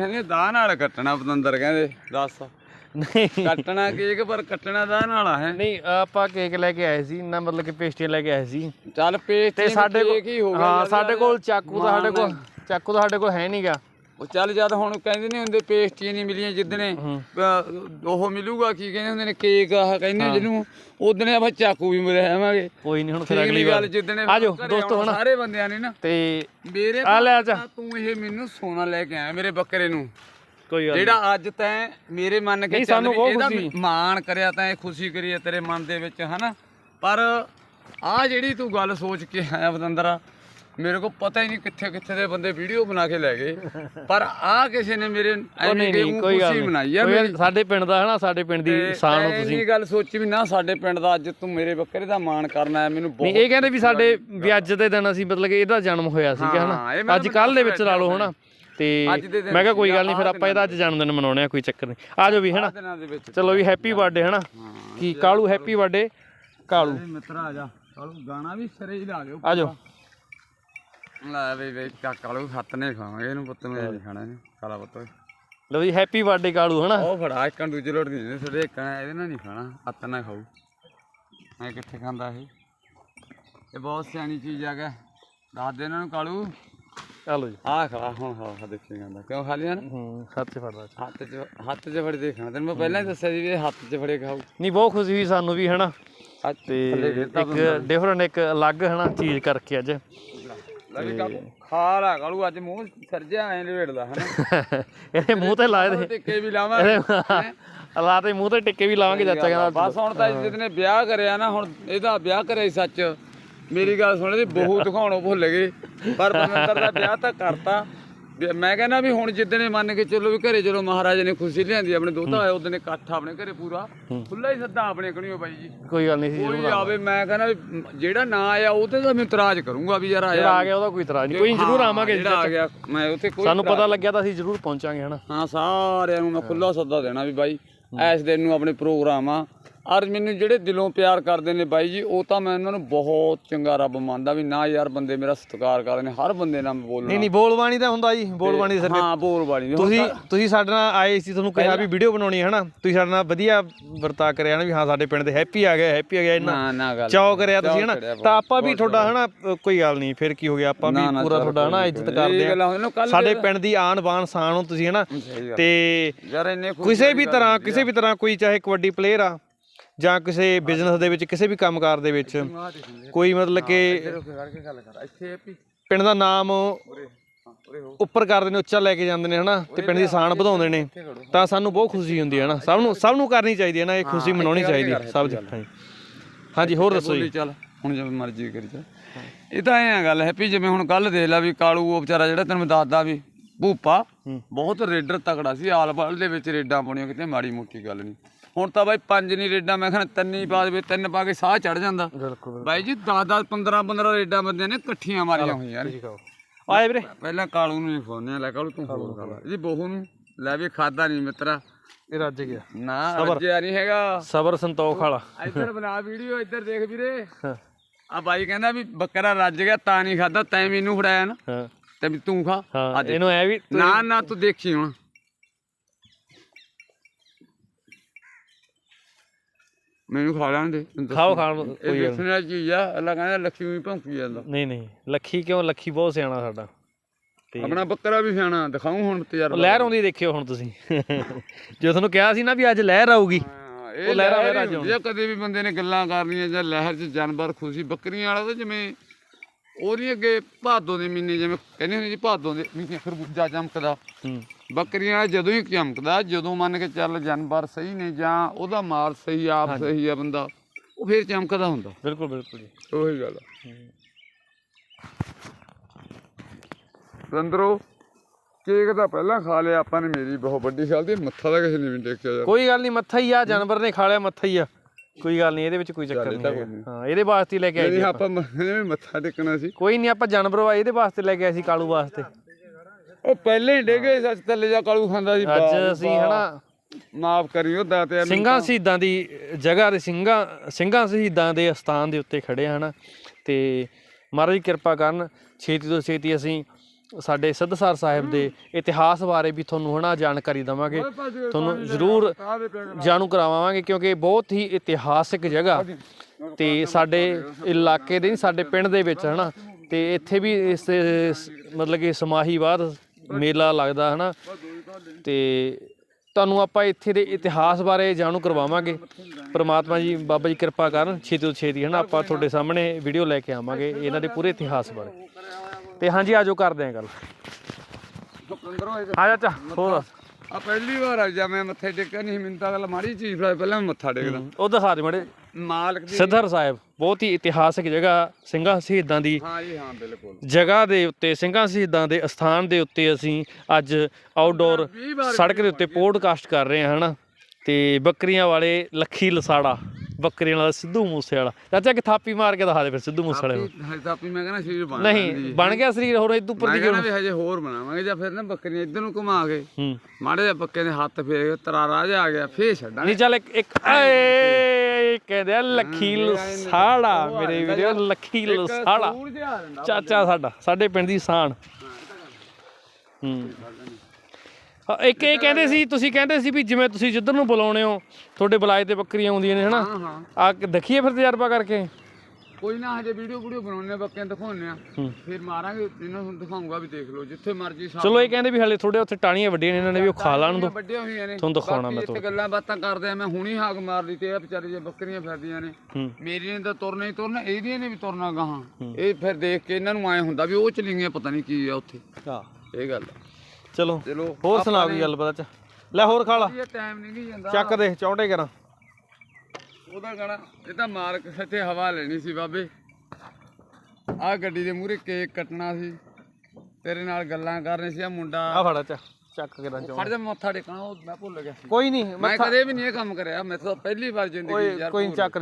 ਕਹਿੰਦੇ ਦਾ ਨਾਲ ਕੱਟਣਾ ਪਤੰਦਰ ਕਹਿੰਦੇ। ਦੱਸ। ਨਹੀਂ। ਕੱਟਣਾ ਕੇਕ ਪਰ ਕੱਟਣਾ ਦਾ ਨਾਲ ਹੈ। ਨਹੀਂ ਆਪਾਂ ਕੇਕ ਲੈ ਕੇ ਆਏ ਸੀ ਨਾ ਮਤਲਬ ਕਿ ਪੇਸਟੀਆਂ ਲੈ ਕੇ ਆਏ ਸੀ। ਚੱਲ ਪੇਸਟ ਤੇ ਸਾਡੇ ਕੋਲ ਕੀ ਹੋ ਸਾਡੇ ਕੋਲ ਚਾਕੂ ਤਾਂ ਸਾਡੇ ਕੋਲ ਚਾਕੂ ਤਾਂ ਸਾਡੇ ਕੋਲ ਹੈ ਨਹੀਂਗਾ ਉਹ ਚੱਲ ਜਦ ਹੁਣ ਕਹਿੰਦੇ ਨਹੀਂ ਹੁੰਦੇ ਪੇਸਟੀਆਂ ਨਹੀਂ ਮਿਲੀਆਂ ਅਹ ਉਹ ਮਿਲੂਗਾ ਕੀ ਕਹਿੰਦੇ ਹੁੰਦੇ ਨੇ ਕੇਕ ਆਹ ਕਹਿੰਦੇ ਜਿਹਨੂੰ ਉਦਣੇ ਆਪਾਂ ਚਾਕੂ ਵੀ ਮਿਲੇ ਆਵਾਂਗੇ। ਕੋਈ ਨਹੀਂ ਹੁਣ ਫਿਰ ਅਗਲੀ ਵਾਰ। ਗੱਲ ਜਿੱਦਣੇ ਆ ਜਾਓ ਘਰੇ ਦੋਸਤੋ ਹੁਣ। ਸਾਰੇ ਬੰਦਿਆਂ ਨੇ ਨਾ। ਤੇ ਮੇਰੇ ਆ ਲੈ ਆ ਜਾ। ਤਾਂ ਇਹ ਮੈਨੂੰ ਸੋਨਾ ਲੈ ਕੇ ਆਇਆ ਮੇਰੇ ਬੱਕਰੇ ਨੂੰ। ਕੋਈ ਗੱਲ ਨੀ। ਜਿਹੜਾ ਅੱਜ ਤੈਂ ਮੇਰੇ ਮੰਨ ਕੇ ਚੱਲ ਇਹਦਾ। ਮਾਣ ਕਰਿਆ ਤਾਂ ਇਹ ਖੁਸ਼ੀ ਕਰੀ ਹੈ ਤੇਰੇ ਮਨ ਦੇ ਵਿੱਚ ਹਨਾ? ਪਰ ਆ ਜਿਹੜੀ ਤੂੰ ਗੱਲ ਸੋਚ ਕੇ ਆਇਆ ਬਦੰਦਰਾ ਮੇਰੇ ਕੋ ਪਤਾ ਹੀ ਨਹੀਂ ਕਿੱਥੇ ਕਿੱਥੇ ਦੇ ਬੰਦੇ ਵੀਡੀਓ ਬਣਾ ਕੇ ਲੈ ਗਏ। ਪਰ ਆ ਕਿਸੇ ਨੇ ਮੇਰੇ ਐਵੇਂ ਕਿ ਖੁਸ਼ੀ ਮਨਾਈ ਆ ਮੇਰੀ। ਨੀ, ਸਾਡੇ ਪਿੰਡ ਦਾ ਹਨਾ ਸਾਡੇ ਪਿੰਡ ਦੀ ਸ਼ਾਨ ਹੋ ਤੁਸੀਂ। ਇਹ ਗੱਲ ਸੋਚੀ ਵੀ ਨਾ ਸਾਡੇ ਪਿੰਡ ਦਾ ਅੱਜ ਤੂੰ ਮੇਰੇ ਬੱਕਰੇ ਦਾ ਮਾਣ ਕਰਨਾ ਹੈ ਮੈਨੂੰ ਬਹੁਤ ਇਹ ਕਹਿੰਦੇ ਵੀ ਸਾਡੇ ਵੀ ਅੱਜ ਦੇ ਦਿਨ ਅਸੀਂ ਮਤਲਬ ਕਿ ਇਹਦਾ ਜਨਮ ਹੋਇਆ ਇਹ ਹਨਾ ਅੱਜ ਕੱਲ ਦੇ ਵਿੱਚ ਲਾ ਲਓ ਹਨਾ। ਤੇ ਮੈਂ ਕਿਹਾ ਕੋਈ ਗੱਲ ਨਹੀਂ ਫਿਰ ਆਪਾਂ ਇਹਦਾ ਅੱਜ ਜਨਮ ਦਿਨ ਮਨਾਉਣੇ ਆ ਕੋਈ ਚੱਕਰ ਨਹੀਂ। ਆ ਜਾਓ ਵੀ ਹਨਾ। ਚਲੋ ਵੀ ਹੈਪੀ ਬਰਥਡੇ ਹਨਾ। ਕੀ ਕਾਲੂ ਹੈਪੀ ਬਰਥਡੇ ਕਾਲੂ। ਮਿੱਤਰਾ ਆ ਜਾ। ਕਾਲੂ ਗਾਣਾ ਵੀ ਸਿਰੇ ਹੀ ਲਾ ਲਿਓ ਆ ਜਾਓ। ਲੈ ਬਈ ਬਈ ਕਾ ਕਾਲੂ ਹੱਥ ਨੇ ਖਾਵਾਂਗੇ ਇਹਨੂੰ ਪੁੱਤ ਨੂੰ ਨਹੀਂ ਖਾਣਾ ਇਹਨੇ ਕਾਲਾ ਪੁੱਤ ਓਏ। ਲਓ ਜੀ ਹੈਪੀ ਬਰਥਡੇ ਕਾਲੂ ਹਨਾ? ਉਹ ਫੜਾ ਇੱਕ ਦੂਜੇ ਲੋਟ ਨਹੀਂ ਸੜੇ ਇੱਕ ਇਹਦੇ ਨਾਲ ਨਹੀਂ ਖਾਣਾ ਹੱਥ ਨਾਲ ਖਾਊ। ਮੈਂ ਕਿੱਥੇ ਖਾਂਦਾ ਇਹ? ਇਹ ਬਹੁਤ ਸਿਆਣੀ ਚੀਜ਼ ਆ ਗਿਆ ਦੱਸ ਦੇ ਇਹਨਾਂ ਨੂੰ ਕਾਲੂ। ਚਲੋ ਜੀ। ਆਹ ਖਾ ਹੁਣ ਖਾ ਖਾ ਦੇਖੀ ਜਾਂਦਾ। ਕਿਉਂ ਖਾ ਲਿਆ ਨਾ? ਹੂੰ ਹੱਥ 'ਚ ਫੜਦਾ ਹੱਥ 'ਚ ਹੱਥ 'ਚ ਫੜ ਦੇ ਖਾਣਾ ਤੈਨੂੰ ਮੈਂ ਪਹਿਲਾਂ ਹੀ ਦੱਸਿਆ ਸੀ ਵੀ ਇਹ ਹੱਥ 'ਚ ਫੜੇ ਖਾਊ। ਨਹੀਂ ਬਹੁਤ ਖੁਸ਼ੀ ਹੋਈ ਸਾਨੂੰ ਵੀ ਹਨਾ? ਤੇ ਇੱਕ ਡਿਫਰੈਂਟ ਇੱਕ ਅਲੱਗ ਹਨਾ ਚੀਜ਼ ਕਰਕੇ ਅੱਜ। ਲੈ ਵੀ ਕਾਲੂ ਖਾ ਲਾ ਕਾਲੂ ਅੱਜ ਮੂੰਹ ਸਰਜਿਆ ਐ ਲਵੇੜਦਾ ਹਨਾ? ਇਹਦੇ ਮੂੰਹ ਤੇ ਲਾਏ ਦੇ ਟਿੱਕੇ ਵੀ ਲਾਵਾਂਗੇ ਹੈਂ? ਲਾ ਤੇ ਮੂੰਹ ਤੇ ਟਿੱਕੇ ਵੀ ਲਾਵਾਂਗੇ ਚਾਚਾ ਕਹਿੰਦਾ। ਬਸ ਹੁਣ ਤਾਂ ਜਿਹਨੇ ਵਿਆਹ ਕਰਿਆ ਨਾ ਹੁਣ ਇਹਦਾ ਵਿਆਹ ਕਰਿਆ ਸੀ ਸੱਚ। ਮੇਰੀ ਗੱਲ ਸੁਣ ਲਈ ਬਹੂ ਦਿਖਾਉਣੋਂ ਭੁੱਲ ਗਏ ਪਰ ਪਰਮਿੰਦਰ ਦਾ ਵਿਆਹ ਤਾਂ ਕਰਤਾ। ਵੀ ਮੈਂ ਕਹਿੰਦਾ ਵੀ ਹੁਣ ਜਿੱਦਣੇ ਮੰਨ ਕੇ ਚੱਲੋ ਵੀ ਘਰੇ ਚਲੋ ਮਹਾਰਾਜ ਨੇ ਖੁਸ਼ੀ ਲਿਆਂਦੀ ਆਪਣੇ ਦੋਤਾ ਆਇਆ ਉਹਦਨੇ ਇਕੱਠ ਆਪਣੇ ਘਰੇ ਪੂਰਾ। ਖੁੱਲਾ ਹੀ ਸੱਦਾ ਆਪਣੇ ਕਣੀਓ ਬਾਈ ਜੀ। ਕੋਈ ਗੱਲ ਨਹੀਂ ਸੀ ਕੋਈ ਆਵੇ ਮੈਂ ਕਹਿੰਦਾ ਵੀ ਜਿਹੜਾ ਨਾ ਆਇਆ ਉਹਤੇ ਤਾਂ ਮੈਂ ਇਤਰਾਜ਼ ਕਰੂੰਗਾ ਵੀ ਯਾਰ ਆਇਆ। ਆ ਗਿਆ ਉਹਦਾ ਕੋਈ ਇਤਰਾਜ਼ ਨਹੀਂ। ਕੋਈ ਜ਼ਰੂਰ ਆਵਾਂਗੇ ਜਿਹੜਾ ਆ ਗਿਆ ਮੈਂ ਉੱਥੇ ਕੋਈ ਸਾਨੂੰ ਪਤਾ ਲੱਗਿਆ ਤਾਂ ਅਸੀਂ ਜ਼ਰੂਰ ਪਹੁੰਚਾਂਗੇ ਹਨਾ? ਹਾਂ ਸਾਰਿਆਂ ਨੂੰ ਮੈਂ ਖੁੱਲਾ ਸੱਦਾ ਦੇਣਾ ਵੀ ਬਾਈ ਐਸ ਦਿਨ ਨੂੰ ਆਪਣੇ ਪ੍ਰੋਗਰਾਮ ਆ। ਔਰ ਮੈਨੂੰ ਜਿਹੜੇ ਦਿਲੋਂ ਪਿਆਰ ਕਰਦੇ ਨੇ ਬਾਈ ਜੀ ਉਹ ਤਾਂ ਮੈਂ ਉਹਨਾਂ ਨੂੰ ਬਹੁਤ ਚੰਗਾ ਰੱਬ ਮੰਨਦਾ ਵੀ ਨਾ ਯਾਰ ਬੰਦੇ ਮੇਰਾ ਸਤਿਕਾਰ ਕਰਦੇ ਨੇ ਹਰ ਬੰਦੇ ਨਾਲ ਮੈਂ ਬੋਲਣਾ। ਨਹੀਂ ਨਹੀਂ ਬੋਲਬਾਣੀ ਤਾਂ ਹੁੰਦਾ ਜੀ ਬੋਲਬਾਣੀ ਦੇ ਸਿਰ ਹਾਂ ਬੋਲ ਵਾਲੀ ਨਹੀਂ ਤੁਸੀਂ ਤੁਸੀਂ ਸਾਡੇ ਨਾਲ ਆਏ ਸੀ ਤੁਹਾਨੂੰ ਕਿਹਾ ਵੀ ਵੀਡੀਓ ਬਣਾਉਣੀ ਹੈ ਹਨਾ? ਤੁਸੀਂ ਸਾਡੇ ਨਾਲ ਵਧੀਆ ਵਰਤਾ ਕਰਿਆ ਨਾ ਵੀ ਹਾਂ ਸਾਡੇ ਪਿੰਡ ਦੇ ਹੈਪੀ ਆ ਗਿਆ ਹੈਪੀ ਆ ਗਿਆ ਇਹਨਾਂ ਨਾ ਨਾ ਗੱਲ ਚਾਅ ਕਰਿਆ ਤੁਸੀਂ ਹਨਾ? ਤਾਂ ਆਪਾਂ ਵੀ ਤੁਹਾਡਾ ਹਨਾ ਕੋਈ ਗੱਲ ਨਹੀਂ ਫਿਰ ਕੀ ਹੋ ਗਿਆ? ਆਪਾਂ ਵੀ ਨਾ, ਨਾ, ਪੂਰਾ ਤੁਹਾਡਾ ਹਨਾ ਇੱਜ਼ਤ। ਕਰਦੇ ਆ ਨਾ, ਸਾਡੇ ਪਿੰਡ ਦੀ ਆਨ ਬਾਨ ਸ਼ਾਨ ਹੋ ਤੁਸੀਂ ਹਨਾ। ਤੇ ਕਿਸੇ ਵੀ ਤਰ੍ਹਾਂ ਕਿਸੇ ਵੀ ਤਰ੍ਹਾਂ ਕੋਈ ਚਾਹੇ ਕਬੱਡੀ ਪਲੇਅਰ ਆ ਜਾਂ ਕਿਸੇ ਬਿਜ਼ਨਸ ਦੇ ਵਿੱਚ ਕਿਸੇ ਵੀ ਕੰਮਕਾਰ ਦੇ ਵਿੱਚ? ਕੋਈ ਮਤਲਬ ਕਿ ਇੱਥੇ ਵੀ ਪਿੰਡ ਦਾ ਨਾਮ ਹਾਂ ਹੋ। ਉੱਪਰ ਕਰਦੇ ਨੇ ਉੱਚਾ ਲੈ ਕੇ ਜਾਂਦੇ ਨੇ ਹਨਾ? ਤੇ ਪਿੰਡ ਦੀ ਸ਼ਾਨ ਵਧਾਉਂਦੇ ਨੇ। ਤਾਂ ਸਾਨੂੰ ਬਹੁਤ ਖੁਸ਼ੀ ਹੁੰਦੀ ਹੈ ਨਾ ਸਭ ਨੂੰ ਸਭ ਨੂੰ ਕਰਨੀ ਚਾਹੀਦੀ ਹੈ ਨਾ ਇਹ ਖੁਸ਼ੀ ਮਨਾਉਣੀ ਚਾਹੀਦੀ ਹੈ। ਸਭ ਦੀ ਹਾਂਜੀ। ਹਾਂਜੀ ਹੋਰ ਦੱਸੋ ਜੀ। ਚੱਲ ਹੁਣ ਜਿਵੇਂ ਮਰਜ਼ੀ ਕਰੀ ਚੱਲ। ਇਹ ਤਾਂ ਐਂ ਗੱਲ ਹੈਪੀ ਜਿਵੇਂ ਹੁਣ ਕੱਲ ਦੇਖ ਲਾ ਵੀ ਕਾਲੂ ਉਹ ਵਿਚਾਰਾ ਜਿਹੜਾ ਤੈਨੂੰ ਦੱਸਦਾ ਵੀ ਭੂਪਾ ਬਹੁਤ ਰੇਡਰ ਤਕੜਾ ਸੀ ਆਲਪਾਲ ਦੇ ਵਿੱਚ ਰੇਡਾਂ ਪਾਉਣੀਆਂ ਕਿਤੇ ਮਾੜੀ ਮੋਟੀ ਗੱਲ ਨਹੀਂ। ਹੁਣ ਤਾਂ ਬਾਈ ਪੰਜ ਨਹੀਂ ਰੇਡਾਂ ਮੈਂ ਕਹਿੰਦਾ ਤਿੰਨ ਹੀ ਪਾ ਦੇਵੇ ਤਿੰਨ ਪਾ ਕੇ ਸਾਹ ਚੜ ਜਾਂਦਾ। ਬਿਲਕੁਲ ਬਾਈ ਜੀ 10 10 15 15 ਰੇਡਾਂ ਬੰਦਿਆਂ ਨੇ ਇਕੱਠੀਆਂ ਮਾਰੀਆਂ ਹੋਈਆਂ ਨੇ। ਆਏ ਵੀਰੇ। ਪਹਿਲਾਂ ਕਾਲੂ ਨੂੰ ਹੀ ਫੋਨੇ ਲੈ ਕਾਲੂ ਤੂੰ ਫੋਨ ਕਰ। ਲੈ ਜੀ ਬਹੂ ਨੂੰ ਲੈ ਵੀ ਖਾਦਾ ਨਹੀਂ ਮਿੱਤਰਾ। ਇਹ ਰੱਜ ਗਿਆ। ਨਾ ਰੱਜਿਆ ਨਹੀਂ ਹੈਗਾ। ਸਬਰ ਸੰਤੋਖ ਵਾਲਾ। ਇੱਧਰ ਬਣਾ ਵੀਡੀਓ ਇੱਧਰ ਦੇਖ ਵੀਰੇ। ਆ ਬਾਈ ਕਹਿੰਦਾ ਵੀ ਬੱਕਰਾ ਰੱਜ ਗਿਆ ਤਾਂ ਨਹੀਂ ਖਾਦਾ ਤੈਂ ਮੈਨੂੰ ਫੜਾਇਆ ਨਾ। ਤੇ ਵੀ ਤੂੰ ਖਾ। ਹਾਂ ਇਹਨੂੰ ਐ ਵੀ ਨਾ ਨਾ ਤੂੰ ਦੇਖੀ ਹੁਣ। ਮੈਨੂੰ ਖਾ ਲੈਣ ਦੇ ਤੈਨੂੰ ਖਾਓ। ਖਾਣ ਨੂੰ ਇਹ ਦੇਖਣ ਵਾਲੀ ਚੀਜ਼ ਆ ਅੱਲਾ ਕਹਿੰਦਾ ਲక్ష్ਮੀ ਭੌਂਕੀ ਜਾਂਦਾ। ਨਹੀਂ ਨਹੀਂ ਲੱਖੀ ਕਿਉਂ? ਲੱਖੀ ਬਹੁਤ ਸਿਆਣਾ ਸਾਡਾ। ਤੇ ਆਪਣਾ ਬੱਕਰਾ ਵੀ ਸਿਆਣਾ ਦਿਖਾਉਂ ਹੁਣ ਉਹ ਤਜਰਬਾ ਲਹਿਰ ਆਉਂਦੀ ਦੇਖਿਓ ਹੁਣ ਤੁਸੀਂ। ਜੋ ਤੁਹਾਨੂੰ ਕਿਹਾ ਸੀ ਨਾ ਵੀ ਅੱਜ ਲਹਿਰ ਆਊਗੀ ਹਾਂ, ਇਹ ਲਹਿਰਾਂ ਲਹਿਰ ਹੁੰਦੀ ਆ ਕਦੇ ਵੀ ਬੰਦੇ ਨੇ ਗੱਲਾਂ ਕਰਨੀਆਂ ਜਾਂ ਲਹਿਰ 'ਚ ਜਾਨਵਰ ਖੁਸ਼ੀ ਬੱਕਰੀਆਂ ਵਾਲਾ ਤਾਂ ਜਿਵੇਂ ਉਹਦੀ ਅੱਗੇ ਭਾਦੋ ਦੇ ਮਹੀਨੇ ਜਿਵੇਂ ਕਹਿੰਦੇ ਹੁੰਦੇ ਜੀ ਭਾਦੋ ਦੇ ਮਹੀਨੇ ਖਰਬੂਜਾ ਚਮਕਦਾ। ਹੂੰ। ਬੱਕਰੀਆਂ ਜਦੋਂ ਹੀ ਚਮਕਦਾ ਜਦੋਂ ਮੰਨ ਕੇ ਚੱਲ ਜਾਨਵਰ ਸਹੀ ਨੇ ਜਾਂ ਉਹਦਾ ਮਾਲ ਸਹੀ ਆਪ ਸਹੀ ਆ ਬੰਦਾ ਉਹ ਫੇਰ ਚਮਕਦਾ ਹੁੰਦਾ। ਬਿਲਕੁਲ ਬਿਲਕੁਲ ਜੀ। ਉਹੀ ਗੱਲ ਰੰਦਰੋ ਕੇਕ ਤਾਂ ਪਹਿਲਾਂ ਖਾ ਲਿਆ ਆਪਾਂ ਨੇ ਮੇਰੀ ਬਹੁਤ ਵੱਡੀ ਦੀ ਮੱਥਾ ਤਾਂ ਕਿਸੇ ਨੇ ਵੀ ਟੇਕਿਆ ਯਾਰ। ਕੋਈ ਗੱਲ ਨਹੀਂ ਮੱਥਾ ਹੀ ਆ ਜਾਨਵਰ ਨੇ ਖਾ ਲਿਆ ਮੱਥਾ ਹੀ ਆ। ਕੋਈ ਗੱਲ ਨਹੀਂ ਇਹਦੇ ਵਿੱਚ ਕੋਈ ਚੱਕਰ ਨਹੀਂ ਹਾਂ ਇਹਦੇ ਵਾਸਤੇ ਲੈ ਕੇ ਆਏ ਸੀ ਆਪਾਂ ਮੱਥਾ ਟੇਕਣਾ ਸੀ। ਕੋਈ ਨਹੀਂ ਆਪਾਂ ਜਾਨਵਰ ਆ ਇਹਦੇ ਵਾਸਤੇ ਲੈ ਕੇ ਆਏ ਸੀ ਕਾਲੂ ਵਾਸਤੇ। ਉਹ ਪਹਿਲੇ ਹੀ ਡੇਗੇ ਸੱਚ ਥੱਲੇ ਜਾ ਕਾਲੂ ਖਾਂਦਾ ਸੀ ਅੱਜ ਅਸੀਂ ਹਨਾ ਮਾਫ ਕਰਿਓ ਦਾਤੇ ਸਿੰਘਾਂ ਸ਼ਹੀਦਾਂ ਦੀ ਜਗ੍ਹਾ ਦੇ ਸਿੰਘਾਂ ਸਿੰਘਾਂ ਸ਼ਹੀਦਾਂ ਦੇ ਸਥਾਨ ਦੇ ਉੱਤੇ ਖੜੇ ਹਨਾ। ਤੇ ਮਹਾਰਾਜ ਦੀ ਕਿਰਪਾ ਕਰਨ ਛੇਤੀ ਤੋਂ ਛੇਤੀ ਅਸੀਂ ਸਾਡੇ ਸਿੱਧਸਰ ਸਾਹਿਬ ਦੇ ਇਤਿਹਾਸ ਬਾਰੇ ਵੀ ਤੁਹਾਨੂੰ ਹਨਾ ਜਾਣਕਾਰੀ ਦਵਾਂਗੇ। ਤੁਹਾਨੂੰ ਜ਼ਰੂਰ ਜਾਣੂ ਕਰਾਵਾਂਗੇ ਕਿਉਂਕਿ ਬਹੁਤ ਹੀ ਇਤਿਹਾਸਿਕ ਜਗ੍ਹਾ। ਤੇ ਸਾਡੇ ਇਲਾਕੇ ਦੇ ਨਹੀਂ ਸਾਡੇ ਪਿੰਡ ਦੇ ਵਿੱਚ ਹਨਾ। ਤੇ ਇੱਥੇ ਵੀ ਇਸ ਇਸ- ਮਤਲਬ ਕਿ ਸਮਾਹੀ ਬਾਅਦ ਮੇਲਾ ਲੱਗਦਾ ਹਨਾ। ਤੇ ਤੁਹਾਨੂੰ ਆਪਾਂ ਇੱਥੇ ਦੇ ਇਤਿਹਾਸ ਬਾਰੇ ਜਾਣੂ ਕਰਵਾਵਾਂਗੇ। ਪ੍ਰਮਾਤਮਾ ਜੀ ਬਾਬਾ ਜੀ ਕਿਰਪਾ ਕਰਨ ਛੇਤੀ ਤੋਂ ਛੇਤੀ ਹਨਾ ਆਪਾਂ ਤੁਹਾਡੇ ਸਾਹਮਣੇ ਵੀਡੀਓ ਲੈ ਕੇ ਆਵਾਂਗੇ ਇਹਨਾਂ ਦੇ ਪੂਰੇ ਇਤਿਹਾਸ ਬਾਰੇ। ਤੇ ਹਾਂਜੀ ਆਜੋ ਕਰਦੇ ਆਂ ਗੱਲ। ਆ ਚਾਚਾ ਹੋਰ। ਆ ਪਹਿਲੀ ਵਾਰ ਆ ਜਾ ਮੈਂ ਮੱਥੇ ਟੇਕਿਆ ਨਹੀਂ ਮੈਨੂੰ ਤਾਂ ਗੱਲ ਮਾੜੀ ਚੀਜ਼ ਫੜਾ ਪਹਿਲਾਂ ਮੈਂ ਮੱਥਾ ਟੇਕਦਾ। ਉਹ ਦਿਖਾ ਦੇ ਮੜੇ। ਮਾਲਕ ਦੀ ਸਿੱਧਰ ਸਾਹਿਬ ਬਹੁਤ ਹੀ ਇਤਿਹਾਸਕ ਜਗ੍ਹਾ ਸਿੰਘਾਂ ਸ਼ਹੀਦਾਂ ਦੀ ਹਾਂ ਜੀ ਹਾਂ ਬਿਲਕੁਲ। ਜਗ੍ਹਾ ਦੇ ਉੱਤੇ ਸਿੰਘਾਂ ਸ਼ਹੀਦਾਂ ਦੇ ਅਸਥਾਨ ਦੇ ਉੱਤੇ ਅਸੀਂ ਅੱਜ ਆਊਟਡੋਰ ਸੜਕ ਦੇ ਉੱਤੇ ਪੋਡਕਾਸਟ ਕਰ ਰਹੇ ਹਾਂ ਹਨਾ? ਤੇ ਬੱਕਰੀਆਂ ਵਾਲੇ ਲੱਖੀ ਲਸਾੜਾ। ਬੱਕਰੀਆਂ ਵਾਲਾ ਸਿੱਧੂ ਮੂਸੇ ਵਾਲਾ ਚਾਚਾ ਕਿ ਥਾਪੀ ਮਾਰ ਕੇ ਦਿਖਾ ਦੇ ਫਿਰ ਸਿੱਧੂ ਮੂਸੇ ਵਾਲੇ ਨੂੰ। ਆਪੀ ਮੈਂ ਕਹਿੰਦਾ ਸਰੀਰ ਬਣ ਨਹੀਂ ਬਣ ਗਿਆ ਸਰੀਰ ਹੋਰ ਇਦੋਂ ਉੱਪਰ ਦੀ ਕਹਿੰਦਾ ਵੀ ਹਜੇ ਹੋਰ ਬਣਾਵਾਂਗੇ ਜਾਂ ਫਿਰ ਨਾ ਬੱਕਰੀਆਂ ਇੱਧਰ ਨੂੰ ਘੁਮਾ ਕੇ। ਮਾੜੇ ਜਿਹਾ ਬੱਕੇ ਦੇ ਹੱਥ ਫੇਰ ਤਰਾਰਾ ਜਿਹਾ ਆ ਗਿਆ ਫੇਰ ਛੱਡਾਂਗੇ। ਨਹੀਂ ਚੱਲ ਇੱਕ ਏ ਕਹਿੰਦੇ ਆ ਲੱਖੀ ਲਸਾੜਾ ਮੇਰੇ ਵੀਰੋ ਲੱਖੀ ਲਸਾੜਾ। ਚਾਚਾ ਸਾਡਾ ਸਾਡੇ ਪਿੰਡ ਦੀ ਸਾਨ ਹੂੰ ਹਾਂ, ਇੱਕ ਇਹ ਕਹਿੰਦੇ ਸੀ ਤੁਸੀਂ ਕਹਿੰਦੇ ਸੀ ਵੀ ਜਿਵੇਂ ਤੁਸੀਂ ਜਿੱਧਰ ਨੂੰ ਬੁਲਾਉਣੇ ਹੋ ਤੁਹਾਡੇ ਬੁਲਾਏ ਤੇ ਬੱਕਰੀਆਂ ਆਉਂਦੀਆਂ ਨੇ ਹਨਾ? ਹਾਂ ਹਾਂ। ਆ ਦੇਖੀਏ ਫਿਰ ਤਜਰਬਾ ਕਰਕੇ। ਕੋਈ ਨਾ ਹਜੇ ਵੀਡੀਓ ਵੀਡੀਓ ਬਣਾਉਣੇ ਬੱਕਿਆਂ ਦਿਖਾਉਣੇ ਆ। ਹੂੰ। ਫਿਰ ਮਾਰਾਂਗੇ ਇਹਨਾਂ ਨੂੰ ਦਿਖਾਉਂਗਾ ਵੀ ਦੇਖ ਲਓ ਜਿੱਥੇ ਮਰਜ਼ੀ ਸਾ ਚਲੋ ਇਹ ਕਹਿੰਦੇ ਵੀ ਹਲੇ ਥੋੜੇ ਉੱਥੇ ਟਾਣੀਆਂ ਵੱਡੀਆਂ ਨੇ ਇਹਨਾਂ ਨੇ ਵੀ ਉਹ ਖਾ ਲਾਣ ਦੋ। ਵੱਡੀਆਂ ਹੋਈਆਂ ਨੇ। ਤੁਹਾਨੂੰ ਦਿਖਾਉਣਾ ਮੈਂ ਇੱਥੇ ਗੱਲਾਂ ਬਾਤਾਂ ਕਰਦੇ ਆ ਮੈਂ ਹੁਣੀ ਹਾਕ ਮਾਰ ਲਈ ਤੇ ਇਹ ਵਿਚਾਰੀ ਜੇ ਬੱਕਰੀਆਂ ਫਿਰਦੀਆਂ ਨੇ। ਹੂੰ। ਮੇਰੀ ਨੇ ਤਾਂ ਤੁਰਨਾ ਹੀ ਤੁਰਨਾ ਇਹਦੀਆਂ ਨੇ ਵੀ ਤੁਰਨਾ ਗਾਹਾਂ। ਇਹ ਫਿਰ ਦੇਖ ਕੇ ਇਹਨਾਂ ਨੂੰ ਐ ਹੁੰਦਾ ਵੀ ਉਹ ਚਲੀਆਂ ਪਤਾ ਨਹੀਂ ਕੀ ਆ ਉੱਥੇ। ਆ ਇਹ ਗੱਲ। ਚਲੋ ਚਲੋ ਹੋਰ ਸੁਣਾ ਗੱਲ ਪਤਾ ਚ? ਲੈ ਹੋਰ ਖਾ ਲਾ। ਇਹ ਟਾਈਮ ਨਹੀਂ ਗਈ ਜਾਂਦਾ। ਚੱਕ ਦੇ ਚੌਂਟੇ ਕਰਾਂ। ਉਹਦਾ ਗਾਣਾ ਇਹ ਤਾਂ ਮਾਲਕ ਸੱਚੇ ਹਵਾ ਲੈਣੀ ਸੀ ਬਾਬੇ। ਆਹ ਗੱਡੀ ਦੇ ਮੂਹਰੇ ਕੇਕ ਕੱਟਣਾ ਸੀ। ਤੇਰੇ ਨਾਲ ਗੱਲਾਂ ਕਰਨੀ ਸੀ ਆ ਮੁੰਡਾ। ਆ ਫੜਾ ਚ ਚੱਕ ਕੇ ਰਾਂ ਫੜ ਜਾ ਮੱਥਾ ਟੇਕਣਾ ਉਹ ਮੈਂ ਭੁੱਲ ਗਿਆ ਸੀ। ਕੋਈ ਨਹੀਂ ਮੈਂ ਕਦੇ ਵੀ ਨਹੀਂ ਇਹ ਕੰਮ ਕਰਿਆ ਮੈਂ ਤਾਂ ਪਹਿਲੀ ਵਾਰ ਜ਼ਿੰਦਗੀ 'ਚ ਯਾਰ ਕੋਈ ਨੀ, ਚੱਕ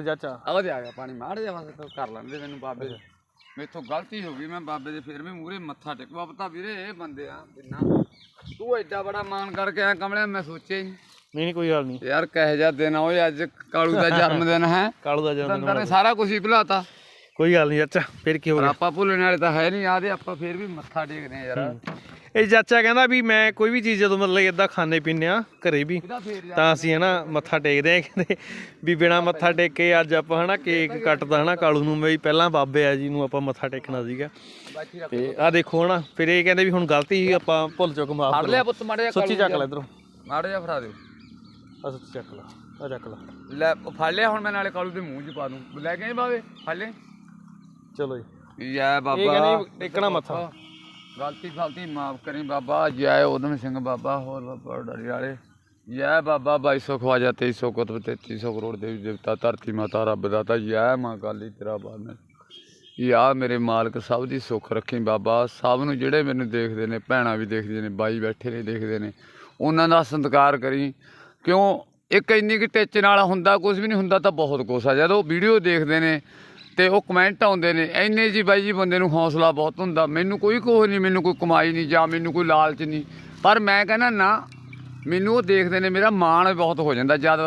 ਆਹ ਦੇ ਆ ਗਿਆ ਪਾਣੀ ਮਾੜ ਜਾ ਬਸ ਤੂੰ ਕਰ ਲੈਂਦੇ ਮੈਨੂੰ ਬਾਬੇ ਦੇ। ਮੇਥੋਂ ਗਲਤੀ ਹੋ ਗਈ ਮੈਂ ਬਾਬੇ ਦੇ ਫੇਰ ਵੀ ਮੂਹਰੇ ਮੱਥਾ ਟੇਕ ਬਾਬਾ ਤਾਂ ਵੀਰੇ ਇਹ ਬੰਦੇ ਆ ਬਿਨਾ ਤੂੰ ਐਡਾ ਬੜਾ ਮਾਨ ਕਰਕੇ ਆ ਕਮਲਿਆ ਮੈਂ ਸੋਚਿਆ ਹੀ ਨਹੀਂ। ਨਹੀਂ ਕੋਈ ਗੱਲ ਨਹੀਂ। ਯਾਰ ਕਹੇ ਜਾ ਦਿਨ ਆ ਓਏ ਅੱਜ ਕਾਲੂ ਦਾ ਜਨਮ ਦਿਨ ਹੈ। ਕਾਲੂ ਦਾ ਜਨਮ ਅੰਦਰ ਨੇ ਸਾਰਾ ਕੁਝ ਹੀ ਭੁਲਾਤਾ। ਕੋਈ ਗੱਲ ਨਹੀਂ ਚਾਚਾ ਫਿਰ ਕੀ ਹੋ ਗਿਆ? ਆਪਾਂ ਭੁੱਲਣ ਵਾਲੇ ਤਾਂ ਹੈ ਨਹੀਂ ਆਦੇ ਆਪਾਂ ਫੇਰ ਵੀ ਮੱਥਾ ਟੇਕਦੇ ਆ ਯਾਰ। ਇਹ ਚਾਚਾ ਕਹਿੰਦਾ ਵੀ ਮੈਂ ਕੋਈ ਵੀ ਚੀਜ਼ ਜਦੋਂ ਮਤਲਬ ਇਦਾਂ ਖਾਣੇ ਪੀਂਦੇ ਆ ਘਰੇ ਵੀ ਤਾਂ ਅਸੀਂ ਹਨਾ ਮੱਥਾ ਟੇਕਦੇ ਆ ਕਹਿੰਦੇ ਵੀ ਬਿਨਾ ਮੱਥਾ ਟੇਕੇ ਅੱਜ ਆਪਾਂ ਹਨਾ ਕੇਕ ਕੱਟਦਾ ਹਨਾ ਕਾਲੂ ਨੂੰ ਵੀ ਪਹਿਲਾਂ ਬਾਬੇ ਆ ਜੀ ਨੂੰ ਆਪਾਂ ਮੱਥਾ ਟੇਕਣਾ ਸੀਗਾ। ਤੇ ਆ ਦੇਖੋ ਹਨਾ ਫਿਰ ਇਹ ਕਹਿੰਦੇ ਵੀ ਹੁਣ ਗਲਤੀ ਆਪਾਂ ਭੁੱਲ ਚੁੱਕ ਮਾਫ ਫੜ ਲਿਆ ਪੁੱਤ ਮਾੜੇ ਸੱਚੀ ਚੱਕ ਲੈ ਇਧਰੋਂ। ਮਾੜੇ ਜਾ ਫੜਾ ਦਿਓ। ਆ ਸੱਚੀ ਚੱਕ ਲੈ ਆ ਚੱਕ ਲੈ। ਲੈ ਫੜ ਲਿਆ ਹੁਣ ਮੈਂ ਨਾਲੇ ਕਾਲੂ ਦੇ ਮੂੰਹ 'ਚ ਪਾ ਦੂੰ। ਲੈ ਕੇ ਬਾਵੇ ਫੜ ਲੈ। ਚਲੋ ਜੀ। ਜੈ ਬਾਬਾ। ਇਹ ਕਹਿੰਦੇ ਟੇਕਣਾ ਮੱਥਾ। ਗਲਤੀ ਫਲਤੀ ਮਾਫ ਕਰੀ ਬਾਬਾ। ਜੈ ਉਦਮ ਸਿੰਘ ਬਾਬਾ ਹੋਰ ਬਾਬਾ ਡਰੀ ਵਾਲੇ। ਜੈ ਬਾਬਾ 2200 ਖਵਾਜਾ 2300 ਕੁਤਬ 3300 ਕਰੋੜ ਦੇਵੀ ਦੇਵਤਾ ਧਰਤੀ ਮਾਤਾ ਰੱਬ ਦਾਤਾ। ਜੈ ਮਾਂ ਕਾਲੀ ਤੇਰਾ ਯਾ ਮੇਰੇ ਮਾਲਕ ਸਭ ਦੀ ਸੁੱਖ ਰੱਖੀ ਬਾਬਾ ਸਭ ਨੂੰ ਜਿਹੜੇ ਮੈਨੂੰ ਦੇਖਦੇ ਨੇ ਭੈਣਾਂ ਵੀ ਦੇਖਦੀਆਂ ਨੇ ਬਾਈ ਬੈਠੇ ਨੇ ਦੇਖਦੇ ਨੇ ਉਹਨਾਂ ਦਾ ਸਤਿਕਾਰ ਕਰੀ। ਕਿਉਂ? ਇੱਕ ਇੰਨੀ ਕਿ ਟਿੱਚ ਨਾਲ ਹੁੰਦਾ ਕੁਝ ਵੀ ਨਹੀਂ ਹੁੰਦਾ ਤਾਂ ਬਹੁਤ ਕੁਛ ਆ। ਜਦੋਂ ਵੀਡੀਓ ਦੇਖਦੇ ਨੇ ਤੇ ਉਹ ਕਮੈਂਟ ਆਉਂਦੇ ਨੇ ਇੰਨੇ ਜੀ ਬਾਈ ਜੀ ਬੰਦੇ ਨੂੰ ਹੌਸਲਾ ਬਹੁਤ ਹੁੰਦਾ ਮੈਨੂੰ ਕੋਈ ਕੋਹ ਨਹੀਂ ਮੈਨੂੰ ਕੋਈ ਕਮਾਈ ਨਹੀਂ ਜਾਂ ਮੈਨੂੰ ਕੋਈ ਲਾਲਚ ਨਹੀਂ। ਪਰ ਮੈਂ ਕਹਿੰਦਾ ਨਾ ਮੈਨੂੰ ਉਹ ਦੇਖਦੇ ਨੇ ਮੇਰਾ ਮਾਣ ਬਹੁਤ ਹੋ ਜਾਂਦਾ ਜਦ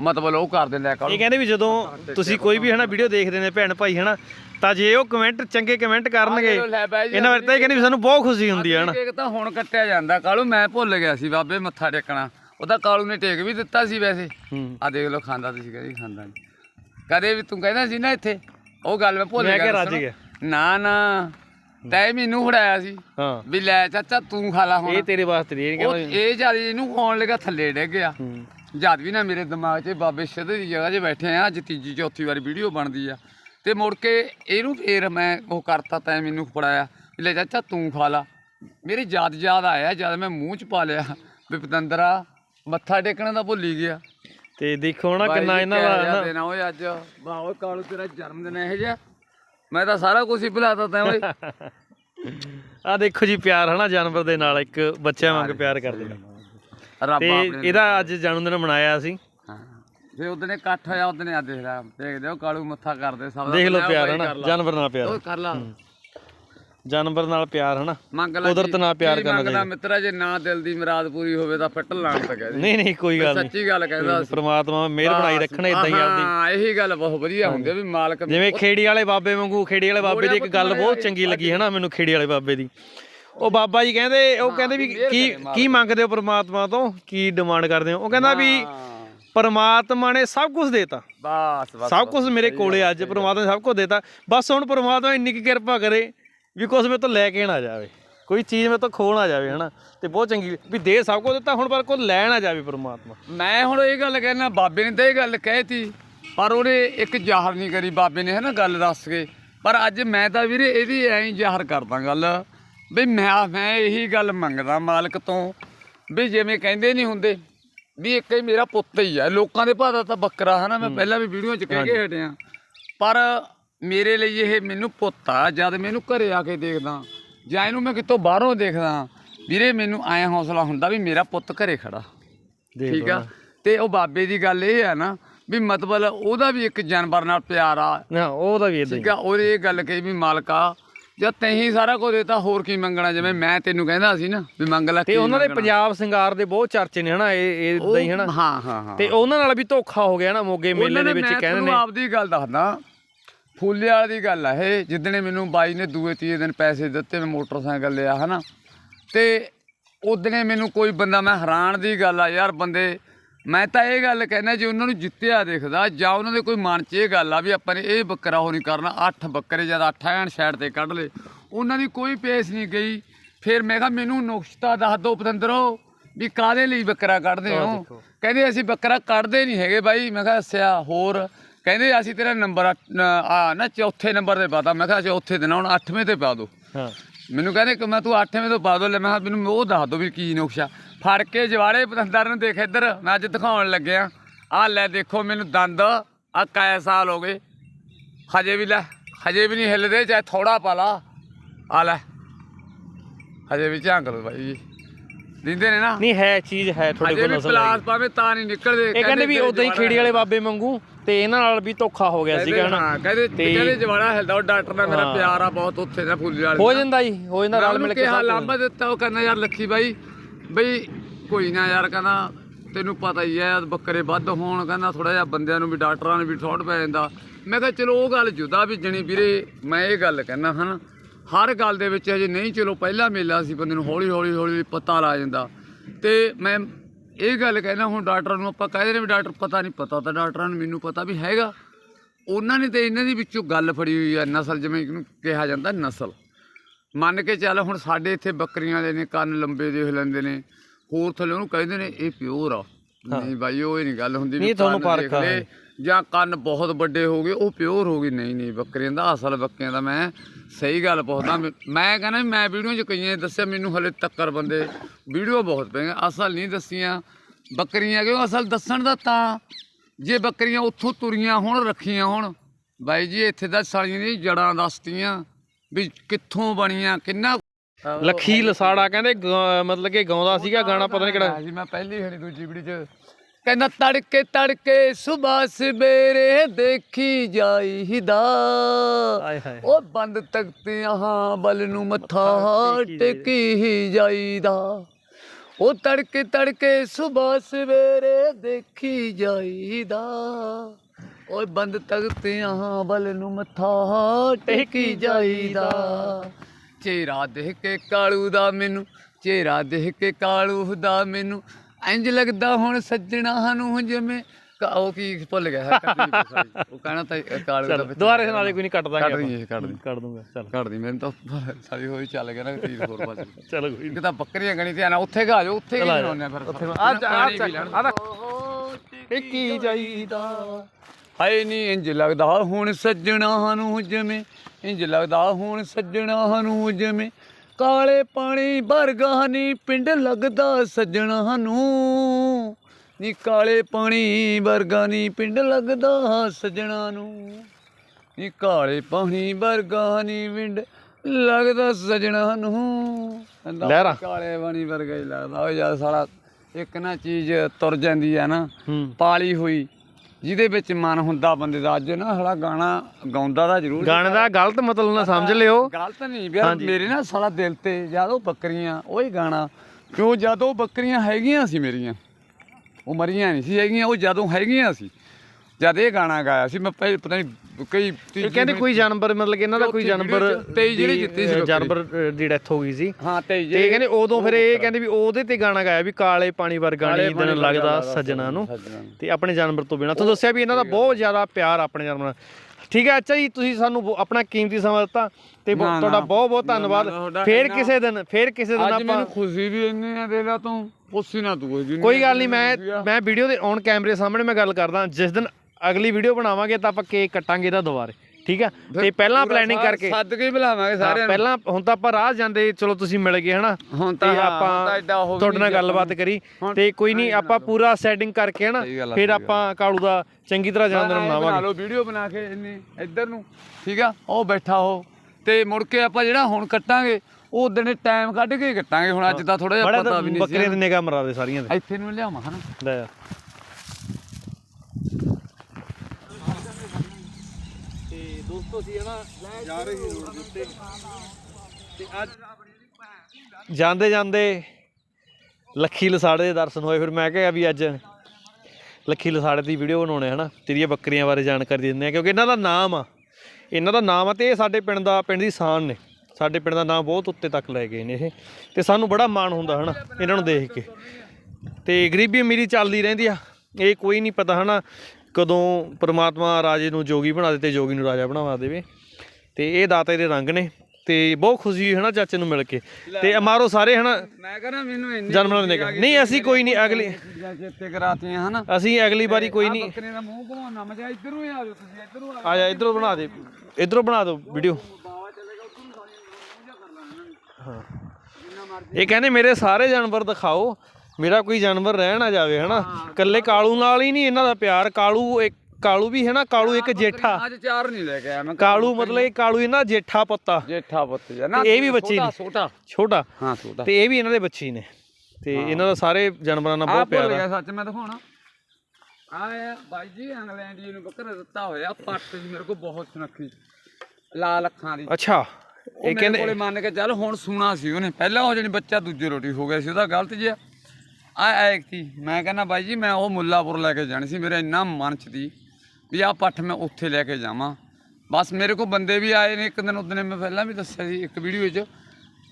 ਮਤਲਬ ਉਹ ਕਰਦੇ ਲੈ ਇਹ ਕਹਿੰਦੇ ਵੀ ਜਦੋਂ ਤੁਸੀਂ ਕੋਈ ਵੀ ਹਨਾ ਵੀਡੀਓ ਦੇਖਦੇ ਨੇ ਭੈਣ ਭਾਈ ਹਨਾ ਤਾਂ ਜੇ ਉਹ ਕਮੈਂਟ ਚੰਗੇ ਕਮੈਂਟ ਕਰਨਗੇ ਇਹਨਾਂ ਬਾਰੇ ਤਾਂ ਇਹ ਕਹਿੰਦੇ ਵੀ ਸਾਨੂੰ ਬਹੁਤ ਖੁਸ਼ੀ ਹੁੰਦੀ ਹੈ ਹਨਾ। ਟੇਕ ਤਾਂ ਹੁਣ ਕੱਟਿਆ ਜਾਂਦਾ ਕਾਲੂ ਮੈਂ ਭੁੱਲ ਗਿਆ ਸੀ ਬਾਬੇ ਮੱਥਾ ਟੇਕਣਾ। ਉਹਦਾ ਕਾਲੂ ਨੇ ਟੇਕ ਵੀ ਦਿੱਤਾ ਸੀ ਵੈਸੇ। ਆ ਦੇਖ ਲਓ ਖਾਂਦਾ ਤੁਸੀਂ ਕਹਿੰਦੇ ਖਾਂਦਾ ਨਹੀਂ। ਕਦੇ ਵੀ ਤੂੰ ਕਹਿੰਦਾ ਸੀ ਨਾ ਇੱਥੇ ਉਹ ਗੱਲ ਮੈਂ ਭੁੱਲ ਗਿਆ। ਨਾ। ਨਾ ਤੈ ਮੈਨੂੰ ਫੜਾਇਆ ਸੀ ਹਾਂ। ਵੀ ਲੈ ਚਾਚਾ ਤੂੰ ਖਾ ਲਾ ਹੁਣ। ਇਹ ਤੇਰੇ ਵਾਸਤੇ ਨਹੀਂ ਕਹਿੰਦਾ ਇਹ ਜਦ ਇਹਨੂੰ ਖਾਣ ਲੱਗਾ ਥੱਲੇ ਡਿੱਗ ਗਿਆ। ਜਦ ਵੀ ਨਾ ਮੇਰੇ ਦਿਮਾਗ 'ਚ ਬਾਬੇ ਸਿੱਧੇ ਦੀ ਜਗ੍ਹਾ 'ਤੇ ਬੈਠੇ ਆ ਅੱਜ ਤੀਜੀ ਚੌਥੀ ਵਾਰੀ ਵੀਡੀਓ ਬਣਦੀ ਆ। ਤੇ ਮੁੜ ਕੇ ਇਹਨੂੰ ਫੇਰ ਮੈਂ ਉਹ ਕਰਤਾ ਤੈਂ ਮੈਨੂੰ ਫੜਾਇਆ ਲੈ ਚਾਚਾ ਤੂੰ ਖਾ ਲਾ। ਮੇਰੀ ਯਾਦ ਯਾਦ ਆਇਆ ਜਦ ਮੈਂ ਮੂੰਹ 'ਚ ਪਾ ਲਿਆ ਵੀ ਪਤੰਦਰਾ ਮੱਥਾ ਟੇਕਣਾ ਤਾਂ ਭੁੱਲ ਗਿਆ। ਤੇ ਦੇਖੋ ਨਾ ਕਿੰਨਾ ਇਹਨਾਂ ਦਾ ਦਾ ਦੇਣਾ ਓਏ ਅੱਜ। ਵਾਹ ਓਏ ਕਾਲੂ ਤੇਰਾ ਜਨਮ ਦਿਨ ਇਹ ਜਿਹਾ। ਮੈਂ ਤਾਂ ਸਾਰਾ ਕੁਝ ਹੀ ਭੁਲਾਤਾ ਤੈਂ ਓਏ। ਆ ਦੇਖੋ ਜੀ ਪਿਆਰ ਹਨਾ ਜਾਨਵਰ ਦੇ ਨਾਲ ਇੱਕ ਬੱਚਿਆਂ ਵਾਂਗ ਪਿਆਰ ਕਰਦੇ ਨੇ। ਰੱਬ ਤੇ ਆਪਣੇ ਇਹਦਾ ਅੱਜ ਜਨਮ ਦਿਨ ਮਨਾਇਆ ਹਾਂ ਜੇ ਉਹਦਨੇ ਇਕੱਠ ਹੋਇਆ ਉਹਦਨੇ ਆ ਦੇਖ ਲੈ ਦੇਖਦੇ ਹੋ ਕਾਲੂ ਮੱਥਾ ਕਰਦੇ ਸਭ ਦਾ ਦੇਖ ਲਓ ਪਿਆਰ ਲਾ। ਜਾਨਵਰ ਨਾਲ ਪਿਆਰ। ਕਰ ਲਾ। ਜਾਨਵਰ ਨਾਲ ਪਿਆਰ ਹਨਾ? ਮੰਗ ਲੈ ਕੁਦਰਤ ਨਾਲ ਪਿਆਰ ਕਰਨਾ ਮੰਗਦਾ ਮਿੱਤਰਾ ਜੇ ਨਾ ਦਿਲ ਦੀ ਮੁਰਾਦ ਪੂਰੀ ਹੋਵੇ ਤਾਂ ਫੱਟ ਲਾਣ ਤਾਂ ਕਹਿ ਦੇ। ਨਹੀਂ ਨਹੀਂ ਕੋਈ ਗੱਲ ਨਹੀਂ। ਸੱਚੀ ਗੱਲ ਕਹਿੰਦਾ। ਪ੍ਰਮਾਤਮਾ ਮਿਹਰ ਬਣਾਈ ਰੱਖਣਾ ਇਦਾਂ ਹੀ ਆਪਦੀ। ਹਾਂ ਇਹੀ ਗੱਲ ਬਹੁਤ ਵਧੀਆ ਹੁੰਦੀ ਵੀ ਮਾਲਕ ਜਿਵੇਂ ਖੇੜੀ ਵਾਲੇ ਬਾਬੇ ਵਾਂਗੂ ਖੇੜੀ ਵਾਲੇ ਬਾਬੇ ਦੀ ਇੱਕ ਗੱਲ ਬਹੁਤ ਚੰਗੀ ਲੱਗੀ ਹੈ ਨਾ ਮੈਨੂੰ ਖੇੜੀ ਵਾਲੇ ਬਾਬੇ ਦੀ। ਉਹ ਬਾਬਾ ਜੀ ਕਹਿੰਦੇ ਉਹ ਕਹਿੰਦੇ ਵੀ ਕੀ ਕੀ ਮੰਗਦੇ ਹੋ ਪ੍ਰਮਾਤਮਾ ਤੋਂ? ਕੀ ਡਿਮਾਂਡ ਕਰਦੇ ਹੋ? ਉਹ ਕਹਿੰਦਾ ਵੀ ਪਰਮਾਤਮਾ ਨੇ ਸਭ ਕੁਝ ਦੇਤਾ। ਬਸ ਬਸ ਸਭ ਕੁਝ ਮੇਰੇ ਕੋਲੇ ਅੱਜ ਪ੍ਰਮਾਤਮਾ ਨੇ ਸਭ ਕੁਝ ਦੇਤਾ। ਬਸ ਹੁਣ ਪ੍ਰਮਾਤਮਾ ਇੰਨੀ ਕੀ ਕਿਰਪਾ ਕਰੇ ਵੀ ਕੁਝ ਮੇਰੇ ਤੋਂ ਲੈ ਕੇ ਨਾ ਜਾਵੇ। ਕੋਈ ਚੀਜ਼ ਮੇਰੇ ਤੋਂ ਖੋ ਨਾ ਜਾਵੇ ਹਨਾ? ਤੇ ਬਹੁਤ ਚੰਗੀ ਵੀ ਦੇ ਸਭ ਕੁਝ ਦਿੱਤਾ ਹੁਣ ਪਰ ਕੋਈ ਲੈ ਨਾ ਜਾਵੇ ਪ੍ਰਮਾਤਮਾ। ਮੈਂ ਹੁਣ ਇਹ ਗੱਲ ਕਹਿਣਾ ਬਾਬੇ ਨੇ ਤਾਂ ਇਹ ਗੱਲ ਕਹਿਤੀ ਪਰ ਉਹਨੇ ਇੱਕ ਜ਼ਾਹਰ ਨਹੀਂ ਕਰੀ ਬਾਬੇ ਨੇ ਹੈ ਨਾ ਗੱਲ ਦੱਸ ਕੇ। ਪਰ ਅੱਜ ਮੈਂ ਤਾਂ ਵੀਰੇ ਇਹਦੀ ਐਂ ਜ਼ਾਹਰ ਕਰਦਾ ਗੱਲ ਵੀ ਮੈਂ ਮੈਂ ਇਹੀ ਗੱਲ ਮੰਗਦਾ ਮਾਲਕ ਤੋਂ ਵੀ ਜਿਵੇਂ ਕਹਿੰਦੇ ਨਹੀਂ ਹੁੰਦੇ ਵੀ ਇੱਕ ਹੀ ਮੇਰਾ ਪੁੱਤ ਹੀ ਆ। ਲੋਕਾਂ ਦੇ ਭਾਦਾ ਤਾਂ ਬੱਕਰਾ ਹੈ ਨਾ। ਮੈਂ ਪਹਿਲਾਂ ਵੀ ਵੀਡੀਓ 'ਚ ਕਹਿ ਕੇ ਹਟਿਆ। ਪਰ ਮੇਰੇ ਲਈ ਇਹ ਮੈਨੂੰ ਪੁੱਤ ਆ ਜਦ ਮੈਨੂੰ ਘਰੇ ਆ ਕੇ ਦੇਖਦਾ ਜਾਂ ਇਹਨੂੰ ਮੈਂ ਕਿਤੋਂ ਬਾਹਰੋਂ ਦੇਖਦਾ ਵੀਰੇ ਮੈਨੂੰ ਐਂ ਹੌਸਲਾ ਹੁੰਦਾ ਵੀ ਮੇਰਾ ਪੁੱਤ ਘਰੇ ਖੜਾ। ਠੀਕ ਆ? ਤੇ ਉਹ ਬਾਬੇ ਦੀ ਗੱਲ ਇਹ ਆ ਨਾ ਵੀ ਮਤਲਬ ਉਹਦਾ ਵੀ ਇੱਕ ਜਾਨਵਰ ਨਾਲ ਪਿਆਰ ਆ। ਨਾ ਉਹਦਾ ਵੀ ਇਦਾਂ ਠੀਕ ਆ? ਉਹਨੇ ਇਹ ਗੱਲ ਕਹੀ ਵੀ ਮਾਲਕਾ ਜਦ ਤੈਂ ਸਾਰਾ ਕੁਝ ਦਿੱਤਾ ਹੋਰ ਕੀ ਮੰਗਣਾ? ਜਿਵੇਂ ਮੈਂ ਤੈਨੂੰ ਕਹਿੰਦਾ ਸੀ ਨਾ ਵੀ ਮੰਗ ਲੈ ਤੇ ਉਹਨਾਂ ਦੇ। ਪੰਜਾਬ ਸਿੰਗਾਰ ਦੇ ਬਹੁਤ ਚਰਚੇ ਨੇ ਹਨਾ? ਇਹ ਇਦਾਂ ਹੀ ਹਨਾ? ਹਾਂ ਹਾਂ ਹਾਂ। ਤੇ ਉਹਨਾਂ ਨਾਲ ਵੀ ਧੋਖਾ ਹੋ ਗਿਆ ਨਾ ਮੋਗੇ ਮੇਲੇ ਦੇ ਵਿੱਚ ਮੈਂ ਕਹਿੰਦੇ ਨੇ। ਆਪਦੀ ਗੱਲ ਦੱਸਦਾ। ਫੁੱਲੇ ਵਾਲੇ ਦੀ ਗੱਲ ਆ ਇਹ ਜਿੱਦਣੇ ਮੈਨੂੰ ਬਾਈ ਨੇ ਦੂਏ ਤੀਏ ਦਿਨ ਪੈਸੇ ਦਿੱਤੇ ਮੈਂ ਮੋਟਰਸਾਈਕਲ ਲਿਆ ਹਨਾ? ਤੇ ਉਦਣੇ ਮੈਨੂੰ ਕੋਈ ਬੰਦਾ ਮੈਂ ਹੈਰਾਨ ਦੀ ਗੱਲ ਆ ਯਾਰ ਬੰਦੇ ਮੈਂ ਤਾਂ ਇਹ ਗੱਲ ਕਹਿਣਾ ਜੇ ਉਹਨਾਂ ਨੂੰ ਜਿੱਤਿਆ ਦਿਖਦਾ ਜਾਂ ਉਹਨਾਂ ਦੇ ਕੋਈ ਮਨ 'ਚ ਇਹ ਗੱਲ ਆ ਵੀ ਆਪਾਂ ਨੇ ਇਹ ਬੱਕਰਾ ਹੋ ਨਹੀਂ ਕਰਨਾ ਅੱਠ ਬੱਕਰੇ ਜਦ ਅੱਠ ਐਨ ਸਾਈਡ ਤੇ ਕੱਢ ਲਏ। ਉਹਨਾਂ ਦੀ ਕੋਈ ਪੇਸ ਨਹੀਂ ਗਈ। ਫਿਰ ਮੈਂ ਕਿਹਾ ਮੈਨੂੰ ਨੁਕਸ਼ਤਾ ਦੱਸ ਦਿਓ ਪਤੰਦਰੋ ਵੀ ਕਾਦੇ ਲਈ ਬੱਕਰਾ ਕੱਢਦੇ ਹੋ? ਕਹਿੰਦੇ ਅਸੀਂ ਬੱਕਰਾ ਕੱਢਦੇ ਨਹੀਂ ਹੈਗੇ ਬਾਈ। ਮੈਂ ਕਿਹਾ ਅੱਛਾ ਹੋਰ? ਕਹਿੰਦੇ ਅਸੀਂ ਤੇਰਾ ਨੰਬਰ ਆ ਨਾ ਚੌਥੇ ਨੰਬਰ ਤੇ ਪਾਤਾ। ਮੈਂ ਕਿਹਾ ਚੌਥੇ ਤੇ ਨਾ ਹੁਣ 8ਵੇਂ ਤੇ ਪਾ ਦੋ ਮੈਨੂੰ ਕਹਿੰਦੇ ਕਿ ਮੈਂ ਤੂੰ 8ਵੇਂ ਤੋਂ ਪਾ ਦੋ ਲੈ ਮੈਂ ਕਿਹਾ ਮੈਨੂੰ ਉਹ ਦੱਸ ਦੋ ਵੀ ਕੀ ਨੁਕਸ਼ਾ। ਫੜ ਕੇ ਜਵਾੜੇ ਪਤੰਦਰ ਨੂੰ ਦੇਖ ਇੱਧਰ ਮੈਂ ਅੱਜ ਦਿਖਾਉਣ ਲੱਗਿਆ। ਆ ਲੈ ਦੇਖੋ ਮੈਨੂੰ ਦੰਦ ਆ ਕਾਇਆ ਸਾਲ ਹੋ ਗਏ। ਹਜੇ ਵੀ ਲੈ ਹਜੇ ਵੀ ਨਹੀਂ ਹਿੱਲਦੇ ਚਾਹੇ ਥੋੜਾ ਪਾ ਲਾ। ਆ ਲੈ। ਹਜੇ ਵੀ ਝਾਂਕ ਲੋ ਬਾਈ ਜੀ। ਦਿੰਦੇ ਨੇ ਨਾ? ਨਹੀਂ ਹੈ ਚੀਜ਼ ਹੈ ਤੁਹਾਡੇ ਹਜੇ ਕੋਲ ਵੀ ਨਸਲ ਪਲਾਸ ਪਾਵੇਂ ਤਾਂ ਨਹੀਂ ਨਿਕਲਦੇ ਇਹ ਕਹਿੰਦੇ ਵੀ ਉਦਾਂ ਹੀ ਖੇੜੀ ਵਾਲੇ ਬਾਬੇ ਵਾਂਗੂ ਤੇ ਇਹਨਾਂ ਨਾਲ ਵੀ ਧੋਖਾ ਹੋ ਗਿਆ ਸੀਗਾ ਹਨਾ ਹਾਂ ਕਹਿੰਦੇ ਕਹਿੰਦੇ ਜਵਾੜਾ ਹਿਲਦਾ ਉਹ ਡਾਕਟਰ ਨਾਲ ਮੇਰਾ ਪਿਆਰ ਆ ਬਹੁਤ ਉੱਥੇ ਦਾ ਫੁੱਲੀ ਵਾਲੇ ਹੋ। ਜਾਂਦਾ ਜੀ ਹੋ ਜਾਂਦਾ ਰਲ ਮਿਲ ਕੇ ਕੁਝ। ਲਾਂਬਾ ਦਿੱਤਾ ਉਹ ਕਹਿੰਦਾ ਯਾਰ ਲੱਖੀ ਬਾਈ ਬਈ ਕੋਈ ਨਾ ਯਾਰ ਕਹਿੰਦਾ ਤੈਨੂੰ ਪਤਾ ਹੀ ਹੈ ਬੱਕਰੇ ਵੱਧ ਹੋਣ ਕਹਿੰਦਾ ਥੋੜਾ ਜਿਹਾ ਬੰਦਿਆਂ ਨੂੰ ਵੀ ਡਾਕਟਰਾਂ ਨੂੰ ਵੀ ਥੋੜ ਪੈ ਜਾਂਦਾ ਮੈਂ ਕਿਹਾ ਚਲੋ ਉਹ ਗੱਲ ਜੁਦਾ ਵੀ ਜਣੀ ਵੀਰੇ ਮੈਂ ਇਹ ਗੱਲ ਕਹਿੰਦਾ ਹਨ ਹਰ ਗੱਲ ਦੇ ਵਿੱਚ ਅਜੇ ਨਹੀਂ ਚਲੋ ਪਹਿਲਾ ਮੇਲਾ ਸੀ ਬੰਦੇ ਨੂੰ ਹੌਲੀ ਹੌਲੀ ਹੌਲੀ ਪਤਾ ਲਾ ਜਾਂਦਾ ਤੇ ਮੈਂ ਇਹ ਗੱਲ ਕਹਿੰਦਾ ਹੁਣ ਡਾਕਟਰਾਂ ਨੂੰ ਆਪਾਂ ਕਹਿੰਦੇ ਨੇ ਵੀ ਡਾਕਟਰ ਪਤਾ ਨਹੀਂ ਪਤਾ ਤਾਂ ਡਾਕਟਰਾਂ ਨੂੰ ਮੈਨੂੰ ਪਤਾ ਵੀ ਹੈਗਾ। ਉਹਨਾਂ ਨੇ ਤੇ ਇਹਨਾਂ ਦੇ ਵਿੱਚੋਂ ਗੱਲ ਫੜੀ ਹੋਈ ਹੈ ਨਸਲ ਜਿਵੇਂ ਇਹਨੂੰ ਕਿਹਾ ਜਾਂਦਾ ਨਸਲ। ਮੰਨ ਕੇ ਚੱਲ ਹੁਣ ਸਾਡੇ ਇੱਥੇ ਬੱਕਰੀਆਂ ਵਾਲੇ ਨੇ ਕੰਨ ਲੰਬੇ ਦੇਖ ਲੈਂਦੇ ਨੇ ਹੋਰ ਥੱਲੇ ਉਹਨੂੰ ਕਹਿੰਦੇ ਨੇ ਇਹ ਪਿਓਰ ਆ। ਨਹੀਂ ਬਾਈ ਉਹ ਹੀ ਨਹੀਂ ਗੱਲ ਹੁੰਦੀ ਨਹੀਂ, ਤੁਹਾਨੂੰ ਪਰਖ ਆ। ਜਾਂ ਕੰਨ ਬਹੁਤ ਵੱਡੇ ਹੋ ਗਏ ਉਹ ਪਿਓਰ ਹੋ ਗਈ ਨਹੀਂ ਨਹੀਂ ਬੱਕਰੀਆਂ ਦਾ ਅਸਲ ਬੱਕਰੀਆਂ ਦਾ ਮੈਂ ਸਹੀ ਗੱਲ ਪੁੱਛਦਾ ਮੈਂ- ਕਹਿੰਦਾ ਮੈਂ ਵੀਡੀਓ 'ਚ ਕਈਆਂ ਨੇ ਦੱਸਿਆ ਮੈਨੂੰ ਹਲੇ ਤੱਕਰ ਬੰਦੇ ਵੀਡੀਓ ਬਹੁਤ ਪਈਆਂ ਅਸਲ ਨਹੀਂ ਦੱਸੀਆਂ। ਬੱਕਰੀਆਂ ਕਿਉਂ? ਅਸਲ ਦੱਸਣ ਦਾ ਤਾਂ ਜੇ ਬੱਕਰੀਆਂ ਉੱਥੋਂ ਤੁਰੀਆਂ ਹੋਣ ਰੱਖੀਆਂ ਹੋਣ ਬਾਈ ਜੀ ਇੱਥੇ ਦਾ ਸਾਲੀਆਂ ਦੀ ਜੜਾਂ ਦੱਸਤੀਆਂ ਵੀ ਕਿੱਥੋਂ ਬਣੀਆਂ ਕਿੰਨਾ ਲੱਖੀ ਲਸਾੜਾ ਕਹਿੰਦੇ ਮਤਲਬ ਕਿ ਗਾਉਂਦਾ ਸੀਗਾ ਗਾਣਾ ਪਤਾ ਨਹੀਂ ਕਿਹੜਾ। ਜੀ ਮੈਂ ਪਹਿਲੀ ਹਣੀ ਦੂਜੀ ਵੀਡੀ ਚ ਕਹਿੰਦਾ ਤੜਕੇ ਤੜਕੇ ਸਵੇਰ ਸਵੇਰੇ ਦੇਖੀ ਜਾਈਦਾ। ਆਏ ਹਾਏ। ਉਹ ਬੰਦ ਤਖਤੀਆਂ ਬਲ ਨੂੰ ਮੱਥਾ ਟੇਕੀ ਹੀ ਜਾਈਦਾ। ਉਹ ਤੜਕੇ ਤੜਕੇ ਸਵੇਰ ਸਵੇਰੇ ਦੇਖੀ ਜਾਈਦਾ। ਓਏ ਬੰਦ ਤਖਤੀਆਂ ਬਲ ਨੂੰ ਮੱਥਾ ਟੇਕੀ ਜਾਈਦਾ। ਚਿਹਰਾ ਦੇਖ ਕੇ ਕਾਲੂ ਦਾ ਮੈਨੂੰ ਚਿਹਰਾ ਦੇਖ ਕੇ ਕਾਲੂ ਦਾ ਮੈਨੂੰ ਇੰਜ ਲੱਗਦਾ ਹੁਣ ਸੱਜਣਾ ਨੂੰ ਜਿਵੇਂ ਕਾ- ਉਹ ਕੀ ਭੁੱਲ ਗਿਆ ਹੈ। ਉਹ ਕਹਿਣਾ ਤਾਂ ਕਾਲੂ ਦਾ ਵਿੱਚ ਦੁਬਾਰੇ ਸੁਣਾ ਦੇ ਕੋਈ ਨਹੀਂ ਕੱਟ ਦਾਂਗੇ ਕੱਢ ਦਈਏ ਕੱਢ ਦੂੰਗਾ ਚਲ। ਕੱਢ ਦੀ ਮੈਨੂੰ ਤਾਂ ਸਾਰੀ ਹੋਈ ਚੱਲ ਗਿਆ ਨਾ ਤੀਰ ਹੋਰ ਪਾਸੇ ਚਲੋ ਕੋਈ ਇੱਕ ਤਾਂ ਬੱਕਰੀਆਂ ਗਣੀ ਤੇ ਆਣਾ ਉੱਥੇ ਗਾ ਜਾਓ ਉੱਥੇ ਕੀ ਬਣਾਉਂਦੇ ਆ ਫਿਰ ਉੱਥੇ ਆ ਆ ਆ ਕੀ ਚਾਹੀਦਾ। ਹਾਏ ਨਹੀਂ ਇੰਜ ਲੱਗਦਾ ਹੁਣ ਸੱਜਣਾ ਨੂੰ ਜਿਵੇਂ ਇੰਜ ਲੱਗਦਾ ਹੁਣ ਸੱਜਣਾ ਨੂੰ ਜਿਵੇਂ ਕਾਲੇ ਪਾਣੀ ਵਰਗਾ ਨੀ ਪਿੰਡ ਲੱਗਦਾ ਸੱਜਣਾ ਨੂੰ ਨੀ ਕਾਲੇ ਪਾਣੀ ਵਰਗਾ ਨੀ ਪਿੰਡ ਲੱਗਦਾ ਸੱਜਣਾ ਨੂੰ। ਨੀ ਕਾਲੇ ਪਾਣੀ ਵਰਗਾ ਨੀ ਪਿੰਡ ਲੱਗਦਾ ਸੱਜਣਾ ਨੂੰ। ਲਹਿਰਾ। ਕਾਲੇ ਪਾਣੀ ਵਰਗਾ ਹੀ ਲੱਗਦਾ। ਉਹ ਯਾਰ ਸਾਲਾ ਇੱਕ ਨਾ ਚੀਜ਼ ਤੁਰ ਜਾਂਦੀ ਆ ਨਾ ਹੂੰ। ਪਾਲੀ ਹੋਈ। ਜਿਹਦੇ ਵਿੱਚ ਮਨ ਹੁੰਦਾ ਬੰਦੇ ਦਾ ਅੱਜ ਨਾ ਹਲਾ ਗਾਣਾ ਗਾਉਂਦਾ ਦਾ ਜ਼ਰੂਰ ਗਾਣੇ ਦਾ ਗਲਤ ਮਤਲਬ ਨਾ ਸਮਝ ਲਿਓ। ਗਲਤ ਨਹੀਂ ਯਾਰ ਮੇਰੇ ਨਾ ਸਾਲਾ ਦਿਲ ਤੇ ਜਦ ਉਹ ਬੱਕਰੀਆਂ ਉਹ ਹੀ ਗਾਣਾ ਕਿਉਂ ਜਦ ਉਹ ਬੱਕਰੀਆਂ ਹੈਗੀਆਂ ਸੀ ਮੇਰੀਆਂ ਉਹ ਮਰੀਆਂ ਨਹੀਂ ਸੀ ਹੈਗੀਆਂ ਉਹ ਜਦੋਂ ਹੈਗੀਆਂ ਸੀ। ਜਦ ਇਹ ਗਾਣਾ ਗਾਇਆ ਸੀ ਮੈਂ ਪਹਿਲੇ ਪਤਾ ਨਹੀਂ ਕਈ ਇਹ ਕਹਿੰਦੇ ਕੋਈ ਜਾਨਵਰ ਮਤਲਬ ਕਿ ਇਹਨਾਂ ਦਾ ਕੋਈ ਜਾਨਵਰ video 'ਚ ਤੇਈ ਜਿਹੜੀ ਦੀ, ਜਿੱਤੀ ਸੀ ਅਹ। ਜਾਨਵਰ ਅਹ, ਦੀ ਡੈਥ ਹੋ ਗਈ ਸੀ ਹਾਂ ਤੇ ਤੇ ਕਹਿੰਦੇ ਉਦੋਂ ਫਿਰ ਇਹ ਕਹਿੰਦੇ ਵੀ ਉਹਦੇ ਤੇ ਗਾਣਾ ਗਾਇਆ ਵੀ ਕਾਲੇ ਪਾਣੀ ਵਰਗਾ ਕਾਲੇ ਨਹੀਂ ਪਾਣੀ ਦਿਨ ਵਰਗਾ ਲੱਗਦਾ ਲੱਗਦਾ ਸੱਜਣਾ ਨੂੰ ਸੱਜਣਾ ਨੂੰ। ਤੇ ਆਪਣੇ ਜਾਨਵਰ ਤੋਂ ਬਿਨਾ ਤੁਹਾਨੂੰ ਦੱਸਿਆ ਵੀ ਇਹਨਾਂ ਦਾ ਬਹੁਤ ਜ਼ਿਆਦਾ ਪਿਆਰ ਆਪਣੇ ਜਾਨਵਰਾਂ ਨਾਲ ਠੀਕ ਹੈ ਅੱਛਾ ਜੀ ਤੁਸੀਂ ਸਾਨੂੰ ਬਹੁ- ਆਪਣਾ ਕੀਮਤੀ ਸਮਾਂ ਦਿੱਤਾ ਤੇ ਨਾ, ਤੁਹਾਡਾ ਨਾ। ਬਹੁਤ ਬਹੁਤ ਧੰਨਵਾਦ ਨਾ, ਤੁਹਾਡਾ ਫੇਰ ਇੰਨਾ- ਕਿਸੇ ਦਿਨ ਫੇਰ ਕਿਸੇ ਦਿਨ ਅੱਜ ਆਪਾਂ ਮੈਨੂੰ ਖੁਸ਼ੀ ਵੀ ਇੰਨੀ ਆ ਦੇ ਲਾ ਤੂੰ ਪੁੱਛੀ ਨਾ ਤੂੰ ਕੋਈ ਗੱਲ ਨਹੀਂ ਮੈਂ ਮੈਂ ਵੀਡੀਓ ਦੇ ਔਨ ਕੈਮਰੇ ਸਾਹਮਣੇ ਮੈਂ ਗੱਲ ਕਰਦਾ ਜਿਸ ਦਿਨ ਅਗਲੀ ਵੀਡੀਓ ਬਣਾਵਾਂਗੇ ਤਾਂ ਆਪਾਂ ਕੇਕ ਕੱਟਾਂਗੇ ਇਹਦਾ ਦੁਬਾਰੇ ਠੀਕ ਆ? ਤੇ ਪਹਿਲਾਂ ਪਲੈਨਿੰਗ ਕਰਕੇ ਸੱਦ ਕੇ ਬੁਲਾਵਾਂਗੇ ਸਾਰਿਆਂ ਨੂੰ। ਪਹਿਲਾਂ ਹੁਣ ਤਾਂ ਆਪਾਂ ਰਾਹ ਜਾਂਦੇ ਚਲੋ ਤੁਸੀਂ ਮਿਲ ਗਏ ਹਨਾ? ਹੁਣ ਤੇ ਆਪਾਂ ਤੁਹਾਡੇ ਨਾਲ ਗੱਲਬਾਤ ਕਰੀ। ਤੇ ਕੋਈ ਨਹੀਂ ਆਪਾਂ ਪੂਰਾ ਸੈਟਿੰਗ ਕਰਕੇ ਹਨਾ? ਫਿਰ ਆਪਾਂ ਕਾਲੂ ਦਾ ਚੰਗੀ ਤਰ੍ਹਾਂ ਜਨਮ ਦਿਨ ਬਣਾ ਮਨਾਵਾਂਗੇ। ਲਓ ਵੀਡੀਓ ਬਣਾ ਕੇ ਇੰਨੀ ਇੱਧਰ ਨੂੰ ਠੀਕ ਆ? ਉਹ ਬੈਠਾ ਉਹ। ਤੇ ਮੁੜ ਕੇ ਆਪਾਂ ਜਿਹੜਾ ਹੁਣ ਕੱਟਾਂਗੇ ਉਹ ਦਿਨੇ ਟਾਈਮ ਕੱਢ ਕੇ ਕੱਟਾਂਗੇ। ਹੁਣ ਅੱਜ ਤਾਂ ਥੋੜਾ ਜਿਹਾ ਪਤਾ ਵੀ ਨਹੀਂ ਬੱਕਰੇ ਦੀ ਨਿਗਾਹ ਮਰਾ ਦੇ ਸਾਰੀਆਂ ਦੇ। ਇੱਥੇ ਨੂੰ ਲਿਆਵਾਂ ਹਨਾ? ਲੈ ਆ। ਤੇ ਦੋਸਤੋ ਸੀ ਹਨਾ ਜਾ ਰਹੇ ਸੀ ਤੇ ਅੱਜ ਜਾਂਦੇ ਜਾਂਦੇ ਲੱਖੀ ਲਸਾੜੇ ਦੇ ਦਰਸ਼ਨ ਹੋਏ, ਫਿਰ ਮੈਂ ਕਿਹਾ ਵੀ ਅੱਜ ਲੱਖੀ ਲਸਾੜੇ ਦੀ ਵੀਡੀਓ ਬਣਾਉਣੇ ਹਨਾ, ਤੇਰੀਆਂ ਬੱਕਰੀਆਂ ਬਾਰੇ ਜਾਣਕਾਰੀ ਦਿੰਦੇ ਆ ਕਿਉਂਕਿ ਇਹਨਾਂ ਦਾ ਨਾਮ ਆ। ਇਹਨਾਂ ਦਾ ਨਾਮ ਆ ਤੇ ਇਹ ਸਾਡੇ ਪਿੰਡ ਦਾ, ਪਿੰਡ ਦੀ ਸ਼ਾਨ ਨੇ। ਸਾਡੇ ਪਿੰਡ ਦਾ ਨਾਮ ਬਹੁਤ ਉੱਤੇ ਤੱਕ ਲੈ ਗਏ ਨੇ ਇਹ। ਤੇ ਸਾਨੂੰ ਬੜਾ ਮਾਣ ਹੁੰਦਾ ਹਨਾ, ਇਹਨਾਂ ਨੂੰ ਦੇਖ ਕੇ। ਤੇ ਗਰੀਬੀ ਅਮੀਰੀ ਚੱਲਦੀ ਰਹਿੰਦੀ ਆ, ਇਹ ਕੋਈ ਨਹੀਂ ਪਤਾ ਹਨਾ ਕਦੋਂ ਪ੍ਰਮਾਤਮਾ ਰਾਜੇ ਨੂੰ ਜੋਗੀ ਬਣਾ ਦੇ ਤੇ ਜੋਗੀ ਨੂੰ ਰਾਜਾ ਬਣਾਵਾ ਦੇਵੇ। ਤੇ ਇਹ ਦਾਤੇ ਦੇ ਰੰਗ ਨੇ ਤੇ ਬਹੁਤ ਖੁਸ਼ੀ ਹੋਈ ਹਨਾ ਚਾਚੇ ਨੂੰ ਮਿਲ ਕੇ। ਤੇ ਅਮਾਰੋ ਸਾਰੇ ਹਨਾ ਮੈਂ ਕਹਿੰਦਾ ਮੈਨੂੰ ਇੰਨੀ ਜਨਮ ਦੇ ਕੇ। ਨਹੀਂ ਅਸੀਂ ਕੋਈ ਨਹੀਂ ਅਗਲੀ ਚੇਤੇ ਕਰਾਤੀਆਂ ਹਨਾ। ਅਸੀਂ ਅਗਲੀ ਵਾਰੀ ਕੋਈ ਨਹੀਂ। ਬੱਕਰੇ ਦਾ ਮੂੰਹ ਘਮਾਉਣਾ ਮਜਾ ਇੱਧਰ ਆ ਜਾਓ ਤੁਸੀਂ ਇੱਧਰ ਆ ਆ ਜਾ ਇਧਰੋਂ ਬਣਾ ਦੇ। ਇਧਰੋਂ ਬਣਾ ਦਿਓ ਵੀਡੀਓ। ਹਾਂ। ਇਹ ਕਹਿੰਦੇ ਮੇਰੇ ਸਾਰੇ ਜਾਨਵਰ ਦਿਖਾਓ। ਮੇਰਾ ਕੋਈ ਜਾਨਵਰ ਰਹਿ ਨਾ ਜਾਵੇ ਹਨਾ? ਇਕੱਲੇ ਕਾਲੂ ਨਾਲ ਹੀ ਨਹੀਂ ਇਹਨਾਂ ਦਾ ਪਿਆਰ ਕਾਲੂ ਇੱਕ ਕਾਲੂ ਵੀ ਹੈ ਨਾ ਕਾਲੂ ਇੱਕ ਜੇਠਾ। ਅੱਜ ਚਾਰ ਨਹੀਂ ਲੈ ਕੇ ਆਇਆ ਮੈਂ ਕਾਲੂ ਮਤਲਬ ਇਹ ਕਾਲੂ ਇਹਨਾਂ ਜੇਠਾ ਪੁੱਤਾ। ਜੇਠਾ ਪੁੱਤ ਜੀ ਨਾ ਤੇ ਇਹ ਵੀ ਬੱਚੇ ਨੇ। ਛੋਟਾ। ਛੋਟਾ। ਹਾਂ ਛੋਟਾ। ਤੇ ਇਹ ਵੀ ਇਹਨਾਂ ਦੇ ਬੱਚੇ ਹੀ ਨੇ। ਤੇ ਇਹਨਾਂ ਦਾ ਸਾਰੇ ਜਾਨਵਰਾਂ ਨਾਲ ਬਹੁਤ ਪਿਆਰ ਆ। ਗਿਆ ਸੱਚ ਮੈਂ ਦਿਖਾਉਣਾ। ਆ ਬਾਈ ਜੀ ਇੰਗਲੈਂਡ ਜੀ ਨੂੰ ਬੱਕਰਾ ਦਿੱਤਾ ਹੋਇਆ ਪੱਟ ਜੀ ਮੇਰੇ ਕੋਲ ਬਹੁਤ ਸੁਨੱਖੀ। ਲਾਲ ਅੱਖਾਂ ਦੀ। ਅੱਛਾ। ਇਹ ਕਹਿੰਦੇ ਕੋਲੇ ਮੰਨ ਕੇ ਚੱਲ ਹੁਣ ਸੁਣਾ ਸੀ ਉਹਨੇ। ਪਹਿਲਾਂ ਉਹ ਜਿਹੜੀ ਬੱਚਾ ਦੂਜੇ ਰੋਟੀ ਹੋ ਗਿਆ ਸੀ ਉਹਦਾ ਗਲਤ ਜਿਹਾ। ਆ ਐਕ ਸੀ। ਮੈਂ ਕਹਿੰਦਾ ਬਾਈ ਜੀ ਮੈਂ ਉਹ ਮੁੱਲਾਪੁਰ ਲੈ ਕੇ ਜਾਣੀ ਸੀ ਮੇਰਾ ਇੰਨਾ ਮਨ ਚ ਦੀ ਵੀ ਆ ਪੱਠ ਮੈਂ ਉੱਥੇ ਲੈ ਕੇ ਜਾਵਾਂ। ਬਸ ਮੇਰੇ ਕੋਲ ਬੰਦੇ ਵੀ ਆਏ ਨੇ ਇੱਕ ਦਿਨ ਉਦਨੇ ਮੈਂ ਪਹਿਲਾਂ ਵੀ ਦੱਸਿਆ ਸੀ ਇੱਕ ਵੀਡੀਓ 'ਚ।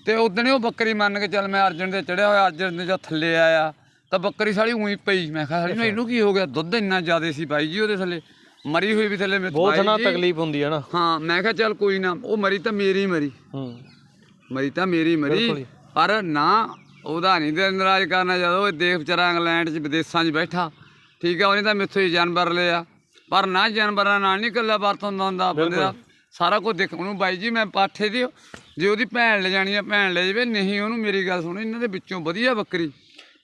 ਤੇ ਉਦਨੇ ਉਹ ਬੱਕਰੀ ਮੰਨ ਕੇ ਚੱਲ ਮੈਂ ਅਰਜਨ ਦੇ ਚੜਿਆ ਹੋਇਆ ਅਰਜਨ ਦੇ ਜਦ ਥੱਲੇ ਆਇਆ ਤਾਂ ਬੱਕਰੀ ਸਾਲੀ ਉਹੀ ਪਈ। ਮੈਂ ਕਿਹਾ ਸਾਲੀ ਇਹਨੂੰ ਕੀ ਹੋ ਗਿਆ? ਦੁੱਧ ਇੰਨਾ ਜ਼ਿਆਦਾ ਸੀ ਬਾਈ ਜੀ ਉਹਦੇ ਥੱਲੇ। ਮਰੀ ਹੋਈ ਵੀ ਥੱਲੇ ਮੇਰੇ ਬਹੁਤ ਨਾ। ਤਕਲੀਫ ਹੁੰਦੀ ਹੈ ਨਾ। ਹਾਂ ਮੈਂ ਕਿਹਾ ਚੱਲ ਕੋਈ ਨਾ ਉਹ ਮਰੀ ਤਾਂ ਮੇਰੀ ਮਰੀ। ਹੂੰ। ਮਰੀ ਤਾਂ ਮੇਰੀ ਮਰੀ। ਪਰ ਨਾ ਉਹਦਾ ਨਹੀਂ ਦਿਲ ਨਾਰਾਜ਼ ਕਰਨਾ ਜਦੋਂ ਉਹ ਦੇਖ ਵਿਚਾਰਾ ਇੰਗਲੈਂਡ 'ਚ ਵਿਦੇਸ਼ਾਂ 'ਚ ਬੈਠਾ। ਠੀਕ ਆ ਉਹਨੇ ਤਾਂ ਮੈਥੋਂ ਹੀ ਜਾਨਵਰ ਲਿਆ। ਪਰ ਨਾ ਜਾਨਵਰਾਂ ਨਾਲ ਨਹੀਂ ਗੱਲਾਂ ਬਾਤ ਹੁੰਦਾ ਹੁੰਦਾ ਬੰਦੇ ਦਾ। ਸਾਰਾ ਕੁਝ ਦੇਖ ਉਹਨੂੰ ਬਾਈ ਜੀ ਮੈਂ ਪਾਠੇ ਦਿਓ ਜੇ ਉਹਦੀ ਭੈਣ ਲੈ ਜਾਣੀ ਆ ਭੈਣ ਲੈ ਜਾਵੇ ਨਹੀਂ ਉਹਨੂੰ ਮੇਰੀ ਗੱਲ ਸੁਣੋ ਇਹਨਾਂ ਦੇ ਵਿੱਚੋਂ ਵਧੀਆ ਬੱਕਰੀ।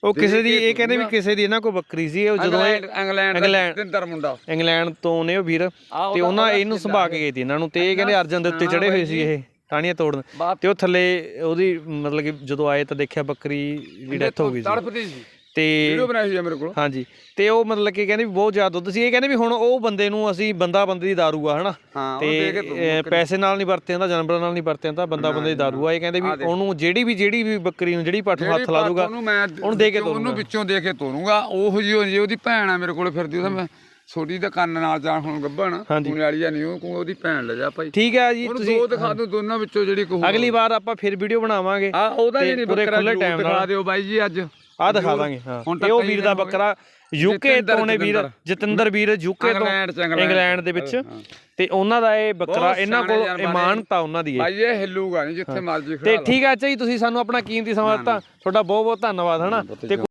ਉਹ ਕਿਸੇ ਦੀ ਇਹ ਕਹਿੰਦੇ ਵੀ ਕਿਸੇ ਦੀ ਇਹਨਾਂ ਕੋਲ ਬੱਕਰੀ ਸੀ ਉਹ ਜਦੋਂ ਇਹ ਇੰਗਲੈਂਡ ਇੰਗਲੈਂਡ ਤਿੰਦਰ ਮੁੰਡਾ। ਇੰਗਲੈਂਡ ਤੋਂ ਨੇ ਉਹ ਵੀਰ ਤੇ ਉਹਨਾਂ ਇਹਨੂੰ ਸੰਭਾ ਕੇ ਗਏ ਸੀ ਇਹਨਾਂ ਨੂੰ ਤੇ ਇਹ ਕਹਿੰਦੇ ਅਰਜਨ ਦੇ ਉੱਤੇ ਚੜੇ ਹੋਏ ਸੀ ਇਹ। ਟਾਣੀਆਂ ਤੋੜਨ ਤੇ ਉਹ ਥੱਲੇ ਉਹਦੀ ਮਤਲਬ ਕਿ ਜਦੋਂ ਆਏ ਤਾਂ ਦੇਖਿਆ ਬੱਕਰੀ ਦੀ ਡੈਥ ਹੋ ਗਈ ਸੀ। ਤੜਫਦੀ ਸੀ। ਤੇ ਵੀਡੀਓ ਬਣਾਈ ਹੋਈ ਆ ਮੇਰੇ ਕੋਲ। ਹਾਂਜੀ। ਤੇ ਉਹ ਮਤਲਬ ਕਿ ਕਹਿੰਦੇ ਵੀ ਬਹੁਤ ਜ਼ਿਆਦਾ ਦੁੱਧ ਸੀ। ਇਹ ਕਹਿੰਦੇ ਵੀ ਹੁਣ ਉਹ ਬੰਦੇ ਨੂੰ ਅਸੀਂ ਬੰਦਾ ਬੰਦੇ ਦੀ ਦਾਰੂ ਆ ਹਨਾ? ਹਾਂ ਤੇ ਪੈਸੇ ਨਾਲ ਨਹੀਂ ਵਰਤੇ ਜਾਂਦਾ ਜਾਨਵਰਾਂ ਨਾਲ ਨਹੀਂ ਵਰਤੇ ਜਾਂਦਾ ਬੰਦਾ ਬੰਦੇ ਦੀ ਦਾਰੂ ਆ। ਇਹ ਕਹਿੰਦੇ ਵੀ ਉਹਨੂੰ ਜਿਹੜੀ ਵੀ ਜਿਹੜੀ ਵੀ ਬੱਕਰੀ ਨੂੰ ਜਿਹੜੀ ਪੱਠ ਹੱਥ ਲਾ ਦੂਗਾ ਉਹਨੂੰ ਮੈਂ ਉਹਨੂੰ ਦੇ ਕੇ ਉਹਨੂੰ ਵਿੱਚੋਂ ਦੇ ਕੇ ਤੋਰੂੰਗਾ। ਉਹ ਜੇ ਉਹਦੀ ਭੈਣ ਆ ਮੇਰੇ ਕੋਲ ਫਿਰਦੀ ਉਹਦਾ ਮੈਂ ਛੋਟੀ ਦਾ ਕੰਨ ਨਾਲ ਜਾਣ ਹੁਣ ਗੱਭਣ ਹਾਂਜੀ। ਵਾਲੀ ਆ ਨਹੀਂ ਉਹ ਕੋਲ ਉਹਦੀ ਭੈਣ ਲੈ ਜਾ ਭਾਈ। ਠੀਕ ਹੈ ਜੀ ਉਹਨੂੰ ਤੁਸੀਂ ਦੋ ਦਿਖਾ ਦੂੰ ਦੋਨਾਂ ਵਿੱਚੋਂ ਜਿਹੜੀ ਕਹੂ। ਅਗਲੀ ਵਾਰ ਆਪਾਂ ਫਿਰ ਵੀਡੀਓ ਬਣਾਵਾਂਗੇ ਆ ਉਹਦਾ ਤੇ ਜਿਹੜੀ ਪੂਰੇ ਬੱਕਰਾ ਖੁੱਲੇ ਜ਼ਰੂਰ ਦਿਖਾ ਨਾਲ। ਦਿਓ ਬਾਈ ਜੀ ਅੱਜ। ਆਹ ਦਿਖਾ ਦਾਂਗੇ ਹਾਂ। ਹੁਣ ਤੇ ਤਾਂ ਉਹ ਕਈ ਵੀਰ ਦਾ। ਬੱਕਰਾ ਯੂਕੇ ਜਤਿੰਦਰ- ਤੋਂ ਨੇ ਵੀਰ ਜਤਿੰਦਰ। ਜਤਿੰਦਰ ਵੀਰ ਯੂਕੇ ਤੋਂ ਇੰਗਲੈਂਡ ਚ ਇੰਗਲੈਂਡ ਇੰਗਲੈਂਡ ਦੇ ਵਿੱਚ। ਤੇ ਉਹਨਾਂ ਦਾ ਇਹ ਬੱਕਰਾ ਬਹੁਤ ਇਹਨਾਂ ਸਿਆਣੇ ਕੋਲ ਜਾਨਵਰ ਇਮਾਨਤਾ ਉਹਨਾਂ ਦੀ ਹੈ। ਭਾਈ ਇਹ ਹਿੱਲੂਗਾ ਨਹੀਂ ਜਿੱਥੇ ਮਰਜ਼ੀ ਤੇ ਖੜਾ ਠੀਕ ਹੈ ਅੱਛਾ ਜੀ ਤੁਸੀਂ ਸਾਨੂੰ ਆਪਣਾ ਕੀਮਤੀ ਸਮਾਂ ਦਿੱਤਾ। ਤੁਹਾਡਾ ਬਹੁਤ ਬਹੁਤ ਧੰਨਵਾਦ ਹਨਾ? ਤੇ